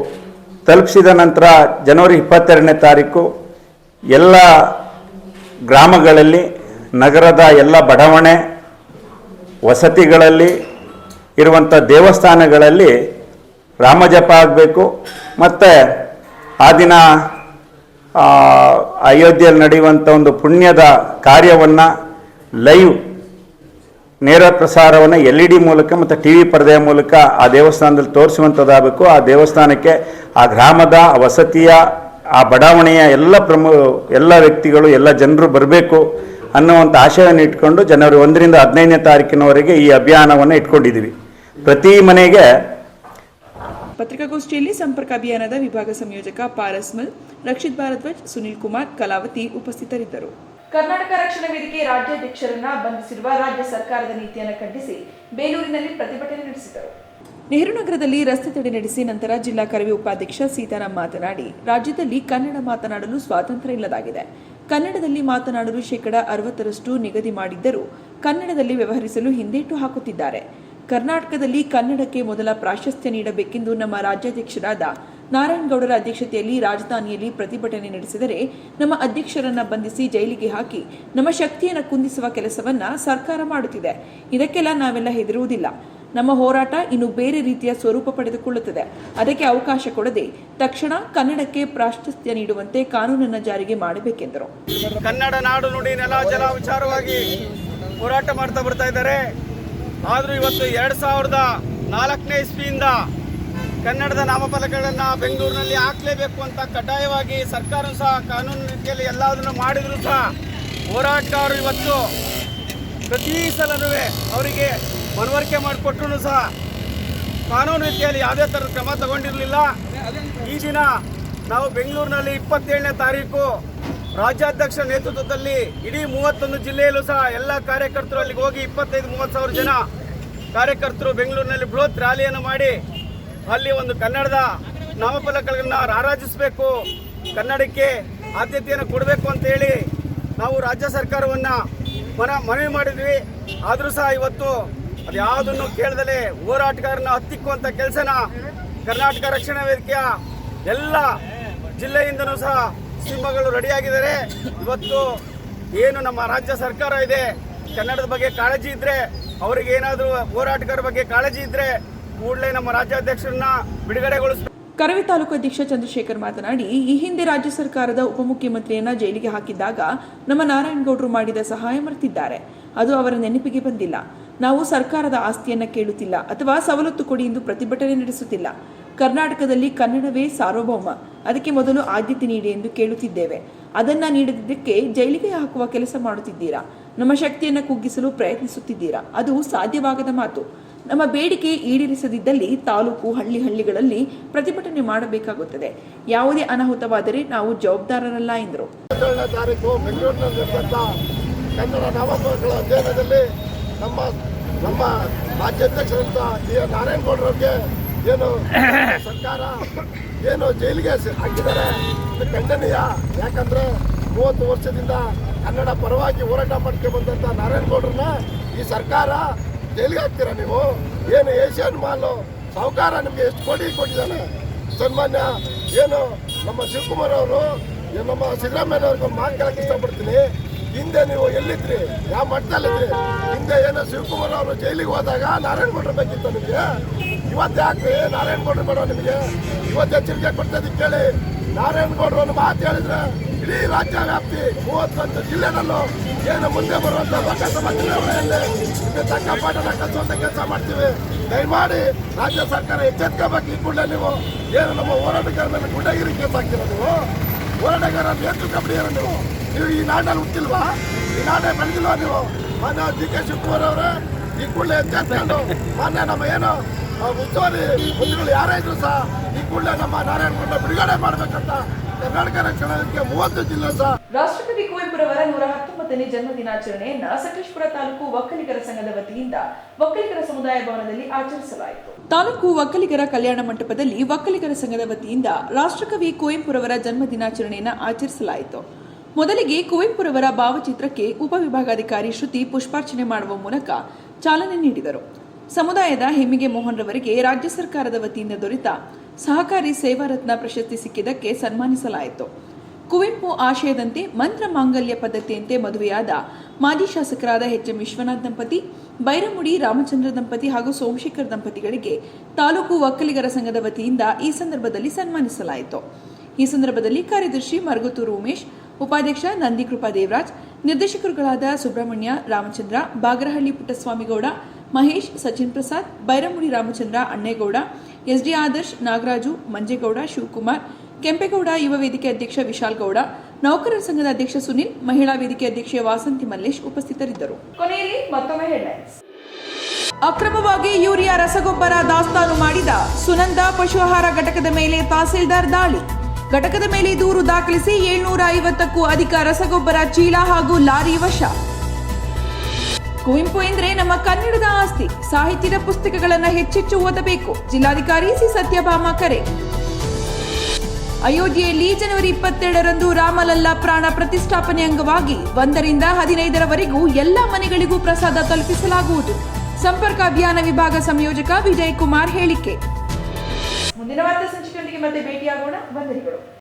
P: ತಲುಪಿಸಿದ ನಂತರ ಜನವರಿ ಇಪ್ಪತ್ತೆರಡನೇ ತಾರೀಕು ಎಲ್ಲ ಗ್ರಾಮಗಳಲ್ಲಿ, ನಗರದ ಎಲ್ಲ ಬಡಾವಣೆ ವಸತಿಗಳಲ್ಲಿ ಇರುವಂಥ ದೇವಸ್ಥಾನಗಳಲ್ಲಿ ರಾಮಜಪ ಆಗಬೇಕು. ಮತ್ತು ಆ ದಿನ ಅಯೋಧ್ಯೆಯಲ್ಲಿ ನಡೆಯುವಂಥ ಒಂದು ಪುಣ್ಯದ ಕಾರ್ಯವನ್ನು ಲೈವ್ ನೇರ ಪ್ರಸಾರವನ್ನು ಎಲ್ ಇ ಡಿ ಮೂಲಕ ಮತ್ತು ಟಿ ವಿ ಪರದೆಯ ಮೂಲಕ ಆ ದೇವಸ್ಥಾನದಲ್ಲಿ ತೋರಿಸುವಂಥದ್ದಾಗಬೇಕು ಆ ದೇವಸ್ಥಾನಕ್ಕೆ ಆ ಗ್ರಾಮದ ವಸತಿಯ, ಆ ಬಡಾವಣೆಯ ಎಲ್ಲ ಪ್ರಮು, ಎಲ್ಲ ವ್ಯಕ್ತಿಗಳು, ಎಲ್ಲ ಜನರು ಬರಬೇಕು ಅನ್ನುವಂಥ ಆಶಯವನ್ನು ಇಟ್ಕೊಂಡು ಜನವರಿ ಒಂದರಿಂದ ಹದಿನೈದನೇ ತಾರೀಕಿನವರೆಗೆ ಈ ಅಭಿಯಾನವನ್ನು ಇಟ್ಕೊಂಡಿದ್ದೀವಿ. ಪ್ರತಿ ಮನೆಗೆ
B: ಪತ್ರಿಕಾಗೋಷ್ಠಿಯಲ್ಲಿ ಸಂಪರ್ಕ ಅಭಿಯಾನದ ವಿಭಾಗ ಸಂಯೋಜಕ ಪಾರಸ್ಮಲ್ ರಕ್ಷಿತ್ ಭಾರದ್ವಾಜ್ ಸುನೀಲ್ ಕುಮಾರ್ ಕಲಾವತಿ ಉಪಸ್ಥಿತರಿದ್ದರು.
A: ಕರ್ನಾಟಕ ರಕ್ಷಣಾ ವೇದಿಕೆ ರಾಜ್ಯಾಧ್ಯಕ್ಷರನ್ನ ಬಂಧಿಸಿರುವ ರಾಜ್ಯ ಸರ್ಕಾರದ ನೀತಿಯನ್ನು ಖಂಡಿಸಿ ಬೇಲೂರಿನಲ್ಲಿ ಪ್ರತಿಭಟನೆ ನಡೆಸಿದರು.
B: ನೆಹರು ನಗರದಲ್ಲಿ ರಸ್ತೆ ತಡೆ ನಡೆಸಿ ನಂತರ ಜಿಲ್ಲಾ ಕರವಿ ಉಪಾಧ್ಯಕ್ಷ ಸೀತಾರಾಮ್ ಮಾತನಾಡಿ ರಾಜ್ಯದಲ್ಲಿ ಕನ್ನಡ ಮಾತನಾಡಲು ಸ್ವಾತಂತ್ರ್ಯ ಇಲ್ಲದಾಗಿದೆ. ಕನ್ನಡದಲ್ಲಿ ಮಾತನಾಡಲು ಶೇಕಡ ಅರವತ್ತರಷ್ಟು ನಿಗದಿ ಮಾಡಿದ್ದರೂ ಕನ್ನಡದಲ್ಲಿ ವ್ಯವಹರಿಸಲು ಹಿಂದೇಟು ಹಾಕುತ್ತಿದ್ದಾರೆ. ಕರ್ನಾಟಕದಲ್ಲಿ ಕನ್ನಡಕ್ಕೆ ಮೊದಲ ಪ್ರಾಶಸ್ತ್ಯ ನೀಡಬೇಕೆಂದು ನಮ್ಮ ರಾಜ್ಯಾಧ್ಯಕ್ಷರಾದ ನಾರಾಯಣಗೌಡರ ಅಧ್ಯಕ್ಷತೆಯಲ್ಲಿ ರಾಜಧಾನಿಯಲ್ಲಿ ಪ್ರತಿಭಟನೆ ನಡೆಸಿದರೆ ನಮ್ಮ ಅಧ್ಯಕ್ಷರನ್ನ ಬಂಧಿಸಿ ಜೈಲಿಗೆ ಹಾಕಿ ನಮ್ಮ ಶಕ್ತಿಯನ್ನು ಕುಂದಿಸುವ ಕೆಲಸವನ್ನ ಸರ್ಕಾರ ಮಾಡುತ್ತಿದೆ. ಇದಕ್ಕೆಲ್ಲ ನಾವೆಲ್ಲ ಹೆದರುವುದಿಲ್ಲ. ನಮ್ಮ ಹೋರಾಟ ಇನ್ನು ಬೇರೆ ರೀತಿಯ ಸ್ವರೂಪ ಪಡೆದುಕೊಳ್ಳುತ್ತದೆ. ಅದಕ್ಕೆ ಅವಕಾಶ ಕೊಡದೆ ತಕ್ಷಣ ಕನ್ನಡಕ್ಕೆ ಪ್ರಾಶಸ್ತ್ಯ ನೀಡುವಂತೆ ಕಾನೂನನ್ನು ಜಾರಿಗೆ ಮಾಡಬೇಕೆಂದರು.
Q: ಕನ್ನಡ ನಾಡು ನುಡಿ ನೆಲ ಜಲ ವಿಚಾರವಾಗಿ ಹೋರಾಟ ಮಾಡ್ತಾ ಬರ್ತಾ ಇದ್ದಾರೆ. ಆದರೂ ಇವತ್ತು ಎರಡು ಸಾವಿರದ ನಾಲ್ಕನೇ ಇಸ್ವಿಯಿಂದ ಕನ್ನಡದ ನಾಮಫಲಕಗಳನ್ನು ಬೆಂಗಳೂರಿನಲ್ಲಿ ಹಾಕಲೇಬೇಕು ಅಂತ ಕಡ್ಡಾಯವಾಗಿ ಸರ್ಕಾರ ಸಹ ಕಾನೂನು ರೀತಿಯಲ್ಲಿ ಎಲ್ಲದನ್ನು ಮಾಡಿದರೂ ಸಹ ಹೋರಾಟಗಾರರು ಇವತ್ತು ಪ್ರತಿ ಸಲನೂ ಅವರಿಗೆ ಮನವರಿಕೆ ಮಾಡಿಕೊಟ್ರು ಸಹ ಕಾನೂನು ರೀತಿಯಲ್ಲಿ ಯಾವುದೇ ಥರದ ಕ್ರಮ ತಗೊಂಡಿರಲಿಲ್ಲ. ಈ ದಿನ ನಾವು ಬೆಂಗಳೂರಿನಲ್ಲಿ ಇಪ್ಪತ್ತೇಳನೇ ತಾರೀಕು ರಾಜ್ಯಾಧ್ಯಕ್ಷ ನೇತೃತ್ವದಲ್ಲಿ ಇಡೀ ಮೂವತ್ತೊಂದು ಜಿಲ್ಲೆಯಲ್ಲೂ ಸಹ ಎಲ್ಲ ಕಾರ್ಯಕರ್ತರು ಅಲ್ಲಿಗೆ ಹೋಗಿ ಇಪ್ಪತ್ತೈದು, ಮೂವತ್ತು ಸಾವಿರ ಜನ ಕಾರ್ಯಕರ್ತರು ಬೆಂಗಳೂರಿನಲ್ಲಿ ಬೃಹತ್ ರ್ಯಾಲಿಯನ್ನು ಮಾಡಿ ಅಲ್ಲಿ ಒಂದು ಕನ್ನಡದ ನಾಮಫಲಕಗಳನ್ನು ರಾರಾಜಿಸಬೇಕು, ಕನ್ನಡಕ್ಕೆ ಆದ್ಯತೆಯನ್ನು ಕೊಡಬೇಕು ಅಂತೇಳಿ ನಾವು ರಾಜ್ಯ ಸರ್ಕಾರವನ್ನು ಮನ, ಮನವಿ ಮಾಡಿದ್ವಿ. ಆದರೂ ಸಹ ಇವತ್ತು ಅದು ಯಾವುದನ್ನು ಕೇಳದಲೇ ಹೋರಾಟಗಾರನ ಹತ್ತಿಕ್ಕುವಂಥ ಕೆಲಸನ ಕರ್ನಾಟಕ ರಕ್ಷಣಾ ವೇದಿಕೆಯ ಎಲ್ಲ ಜಿಲ್ಲೆಯಿಂದನೂ ಸಹ ಸಿಂಹಗಳು ರೆಡಿಯಾಗಿದ್ದಾರೆ ಇವತ್ತು ಏನು ನಮ್ಮ ರಾಜ್ಯ ಸರ್ಕಾರ ಇದೆ, ಕನ್ನಡದ ಬಗ್ಗೆ ಕಾಳಜಿ ಇದ್ರೆ, ಅವರಿಗೆ ಏನಾದರೂ ಹೋರಾಟಗಾರ ಬಗ್ಗೆ ಕಾಳಜಿ ಇದ್ರೆ ಕೂಡಲೇ ನಮ್ಮ ರಾಜ್ಯಾಧ್ಯಕ್ಷರನ್ನ ಬಿಡುಗಡೆಗೊಳಿಸ
B: ಕರವಿ ತಾಲೂಕು ಅಧ್ಯಕ್ಷ ಚಂದ್ರಶೇಖರ್ ಮಾತನಾಡಿ, ಈ ಹಿಂದೆ ರಾಜ್ಯ ಸರ್ಕಾರದ ಉಪಮುಖ್ಯಮಂತ್ರಿಯನ್ನ ಜೈಲಿಗೆ ಹಾಕಿದ್ದಾಗ ನಮ್ಮ ನಾರಾಯಣಗೌಡರು ಮಾಡಿದ ಸಹಾಯ ಮರೆತಿದ್ದಾರೆ. ಅದು ಅವರ ನೆನಪಿಗೆ ಬಂದಿಲ್ಲ. ನಾವು ಸರ್ಕಾರದ ಆಸ್ತಿಯನ್ನ ಕೇಳುತ್ತಿಲ್ಲ ಅಥವಾ ಸವಲತ್ತು ಕೊಡಿ ಎಂದು ಪ್ರತಿಭಟನೆ ನಡೆಸುತ್ತಿಲ್ಲ. ಕರ್ನಾಟಕದಲ್ಲಿ ಕನ್ನಡವೇ ಸಾರ್ವಭೌಮ. ಅದಕ್ಕೆ ಮೊದಲು ಆದ್ಯತೆ ನೀಡಿ ಎಂದು ಕೇಳುತ್ತಿದ್ದೇವೆ. ಅದನ್ನ ನೀಡದಿದ್ದಕ್ಕೆ ಜೈಲಿಗೆ ಹಾಕುವ ಕೆಲಸ ಮಾಡುತ್ತಿದ್ದೀರಾ? ನಮ್ಮ ಶಕ್ತಿಯನ್ನು ಕುಗ್ಗಿಸಲು ಪ್ರಯತ್ನಿಸುತ್ತಿದ್ದೀರಾ? ಅದು ಸಾಧ್ಯವಾಗದ ಮಾತು. ನಮ್ಮ ಬೇಡಿಕೆ ಈಡೇರಿಸದಿದ್ದಲ್ಲಿ ತಾಲೂಕು ಹಳ್ಳಿ ಹಳ್ಳಿಗಳಲ್ಲಿ ಪ್ರತಿಭಟನೆ ಮಾಡಬೇಕಾಗುತ್ತದೆ. ಯಾವುದೇ ಅನಾಹುತವಾದರೆ ನಾವು ಜವಾಬ್ದಾರರಲ್ಲ ಎಂದರು.
H: ನಮ್ಮ ರಾಜ್ಯಾಧ್ಯಕ್ಷರಂತ ನಾರಾಯಣಗೌಡರವ್ರಿಗೆ ಏನು ಸರ್ಕಾರ ಏನು ಜೈಲಿಗೆ ಹಾಕಿದ್ದಾರೆ? ಇದು ಖಂಡನೀಯ. ಯಾಕಂದ್ರೆ ಮೂವತ್ತು ವರ್ಷದಿಂದ ಕನ್ನಡ ಪರವಾಗಿ ಹೋರಾಟ ಮಾಡ್ಕೊಂಡು ಬಂದಂಥ ನಾರಾಯಣಗೌಡರನ್ನ ಈ ಸರ್ಕಾರ ಜೈಲಿಗೆ ಹಾಕ್ತೀರಾ ನೀವು? ಏನು ಏಷ್ಯನ್ ಮಾಲು ಸಾಹುಕಾರ ನಿಮಗೆ ಎಷ್ಟು ಕೋಟಿ ಕೊಟ್ಟಿದ್ದಾನೆ? ಸನ್ಮಾನ್ಯ ಏನು ನಮ್ಮ ಶಿವಕುಮಾರ್ ಅವರು ನಮ್ಮ ಸಿದ್ದರಾಮಯ್ಯ ಅವ್ರಿಗೆ ಮಾತು ಕೇಳಕ್ಕೆ ಇಷ್ಟಪಡ್ತೀನಿ. ಹಿಂದೆ ನೀವು ಎಲ್ಲಿದ್ರಿ? ಯಾವ ಮಟ್ಟದಲ್ಲಿದ್ರಿ ಹಿಂದೆ ಏನೋ ಶಿವಕುಮಾರ್ ಅವರು ಜೈಲಿಗೆ ಹೋದಾಗ ನಾರಾಯಣಗೌಡರು ಬೇಕಿತ್ತು ನಿಮಗೆ? ಇವತ್ತು ಯಾಕೆ ನಾರಾಯಣಗೌಡರು ಬೇಡ ನಿಮಗೆ? ಇವತ್ತು ಎಚ್ಚರಿಕೆ ಕೊಡ್ತಾ ಕೇಳಿ. ಕೇಳಿ ನಾರಾಯಣಗೌಡರು ಒಂದು ಮಾತು ಹೇಳಿದ್ರೆ ಇಡೀ ರಾಜ್ಯ ವ್ಯಾಪ್ತಿ ಮೂವತ್ತೊಂದು ಜಿಲ್ಲೆನಲ್ಲೂ ಏನು ಮುಂದೆ ಬರುವಂತ ಲೋಕಸಭಾ ಚುನಾವಣೆಯಲ್ಲಿ ತಕ್ಕ ಪಾಠನ ಕಲಿಸುವಂತ ಕೆಲಸ ಮಾಡ್ತೀವಿ. ದಯಮಾಡಿ ರಾಜ್ಯ ಸರ್ಕಾರ ಎಚ್ಚೆತ್ಕೋಬೇಕು. ಈ ಕೂಡಲೇ ನೀವು ಏನು ನಮ್ಮ ಹೋರಾಟಗಾರ ಮೇಲೆ ಗುಂಡಗಿರಿ ಕೇಸ್ ಹಾಕ್ತೀರ ನೀವು? ಹೋರಾಟಗಾರ ಬೇಕು ಬಿಡಿಯರ ನೀವು ನೀವು ಈ ನಾಡಲ್ಲಿ ಹುಟ್ಟಿಲ್ವಾ? ಈ ನಾಡೇ ಬೆಳೆದಿಲ್ವಾ ನೀವು? ಮಾನ್ಯ ಡಿ ಕೆ ಶಿವಕುಮಾರ್ ಅವರೇ, ಈ ಕೂಡಲೇ ಎಚ್ಚೆತ್ಕೊಂಡು ಮಾನ್ಯ ನಮ್ಮ ಏನು ಉಸ್ತುವಾರಿ ಮಂತ್ರಿಗಳು ಯಾರೇ ಇದ್ರು ಸಹ ಈ ಕೂಡಲೇ ನಮ್ಮ ನಾರಾಯಣಗೌಡ ಬಿಡುಗಡೆ ಮಾಡ್ಬೇಕಂತ ಕರ್ನಾಟಕ ರಕ್ಷಣಾ ವೇದಿಕೆ ಮೂವತ್ತು ಜಿಲ್ಲೆ ಸಹ.
A: ರಾಷ್ಟ್ರಪತಿ ಕುವೆಂಪುರವರ ನೂರ ಹತ್ತೊಂಬತ್ತನೇ ಜನ್ಮ ದಿನಾಚರಣೆಯನ್ನ ಸಕಲೇಶ್ಪುರ ತಾಲೂಕು ಒಕ್ಕಲಿಗರ ಸಂಘದ ವತಿಯಿಂದ ಒಕ್ಕಲಿಗರ ಸಮುದಾಯ ಭವನದಲ್ಲಿ ಆಚರಿಸಲಾಯಿತು.
B: ತಾಲೂಕು ಒಕ್ಕಲಿಗರ ಕಲ್ಯಾಣ ಮಂಟಪದಲ್ಲಿ ಒಕ್ಕಲಿಗರ ಸಂಘದ ವತಿಯಿಂದ ರಾಷ್ಟ್ರಕವಿ ಕುವೆಂಪುರವರ ಜನ್ಮ ದಿನಾಚರಣೆಯನ್ನ ಆಚರಿಸಲಾಯಿತು. ಮೊದಲಿಗೆ ಕುವೆಂಪುರವರ ಭಾವಚಿತ್ರಕ್ಕೆ ಉಪವಿಭಾಗಾಧಿಕಾರಿ ಶ್ರುತಿ ಪುಷ್ಪಾರ್ಚನೆ ಮಾಡುವ ಮೂಲಕ ಚಾಲನೆ ನೀಡಿದರು. ಸಮುದಾಯದ ಹೆಮ್ಮಿಗೆ ಮೋಹನ್ ರವರಿಗೆ ರಾಜ್ಯ ಸರ್ಕಾರದ ವತಿಯಿಂದ ದೊರೆತ ಸಹಕಾರಿ ಸೇವಾರತ್ನ ಪ್ರಶಸ್ತಿ ಸಿಕ್ಕಿದ್ದಕ್ಕೆ ಸನ್ಮಾನಿಸಲಾಯಿತು. ಕುವೆಂಪು ಆಶಯದಂತೆ ಮಂತ್ರ ಮಾಂಗಲ್ಯ ಪದ್ಧತಿಯಂತೆ ಮದುವೆಯಾದ ಮಾಜಿ ಶಾಸಕರಾದ ಎಚ್ ಎಂ ವಿಶ್ವನಾಥ್ ದಂಪತಿ, ಬೈರಮುಡಿ ರಾಮಚಂದ್ರ ದಂಪತಿ ಹಾಗೂ ಸೋಮಶೇಖರ್ ದಂಪತಿಗಳಿಗೆ ತಾಲೂಕು ಒಕ್ಕಲಿಗರ ಸಂಘದ ವತಿಯಿಂದ ಈ ಸಂದರ್ಭದಲ್ಲಿ ಸನ್ಮಾನಿಸಲಾಯಿತು. ಈ ಸಂದರ್ಭದಲ್ಲಿ ಕಾರ್ಯದರ್ಶಿ ಮರಗುತ್ತೂರು ಉಮೇಶ್, ಉಪಾಧ್ಯಕ್ಷ ನಂದಿಕೃಪಾ ದೇವರಾಜ್, ನಿರ್ದೇಶಕರುಗಳಾದ ಸುಬ್ರಹ್ಮಣ್ಯ ರಾಮಚಂದ್ರ, ಬಾಗರಹಳ್ಳಿ ಪುಟ್ಟಸ್ವಾಮಿಗೌಡ ಮಹೇಶ್ ಸಚಿನ್ ಪ್ರಸಾದ್ ಬೈರಮುಡಿ ರಾಮಚಂದ್ರ ಅಣ್ಣೇಗೌಡ ಎಸ್ಡಿ ಆದರ್ಶ್ ನಾಗರಾಜು ಮಂಜೇಗೌಡ ಶಿವಕುಮಾರ್ ಕೆಂಪೇಗೌಡ ಯುವ ವೇದಿಕೆ ಅಧ್ಯಕ್ಷ ವಿಶಾಲ್ ಗೌಡ ನೌಕರರ ಸಂಘದ ಅಧ್ಯಕ್ಷ ಸುನಿಲ್ ಮಹಿಳಾ ವೇದಿಕೆ ಅಧ್ಯಕ್ಷೆ ವಾಸಂತಿ ಮಲ್ಲೇಶ್ ಉಪಸ್ಥಿತರಿದ್ದರು.
A: ಕೊನೆಯಲ್ಲಿ ಮತ್ತೊಮ್ಮೆ ಹೆಡ್ಲೈನ್ಸ್
B: ಅಕ್ರಮವಾಗಿ ಯೂರಿಯಾ ರಸಗೊಬ್ಬರ ದಾಸ್ತಾನು ಮಾಡಿದ ಸುನಂದ ಪಶು ಆಹಾರ ಘಟಕದ ಮೇಲೆ ತಹಸೀಲ್ದಾರ್ ದಾಳಿ. ಘಟಕದ ಮೇಲೆ ದೂರು ದಾಖಲಿಸಿ ಏಳ್ನೂರ ಐವತ್ತಕ್ಕೂ ಅಧಿಕ ರಸಗೊಬ್ಬರ ಚೀಲ ಹಾಗೂ ಲಾರಿ ವಶ. ಕುವೆಂಪು ಎಂದ್ರೆ ನಮ್ಮ ಕನ್ನಡದ ಆಸ್ತಿ. ಸಾಹಿತ್ಯದ ಪುಸ್ತಕಗಳನ್ನು ಹೆಚ್ಚೆಚ್ಚು ಓದಬೇಕು. ಜಿಲ್ಲಾಧಿಕಾರಿ ಸಿ. ಸತ್ಯಭಾಮ ಕರೆ. ಅಯೋಧ್ಯೆಯಲ್ಲಿ ಜನವರಿ ಇಪ್ಪತ್ತೆರಡರಂದು ರಾಮಲಲ್ಲಾ ಪ್ರಾಣ ಪ್ರತಿಷ್ಠಾಪನೆ ಅಂಗವಾಗಿ ಒಂದರಿಂದ ಹದಿನೈದರವರೆಗೂ ಎಲ್ಲ ಮನೆಗಳಿಗೂ ಪ್ರಸಾದ ತಲುಪಿಸಲಾಗುವುದು. ಸಂಪರ್ಕ ಅಭಿಯಾನ ವಿಭಾಗ ಸಂಯೋಜಕ ವಿಜಯ್ ಕುಮಾರ್ ಹೇಳಿಕೆ.
A: ಮುಂದಿನ ವಾರ್ತಾ ಸಂಚಿಕೆಯೊಂದಿಗೆ ಮತ್ತೆ ಭೇಟಿಯಾಗೋಣ. ವಂದನೆಗಳು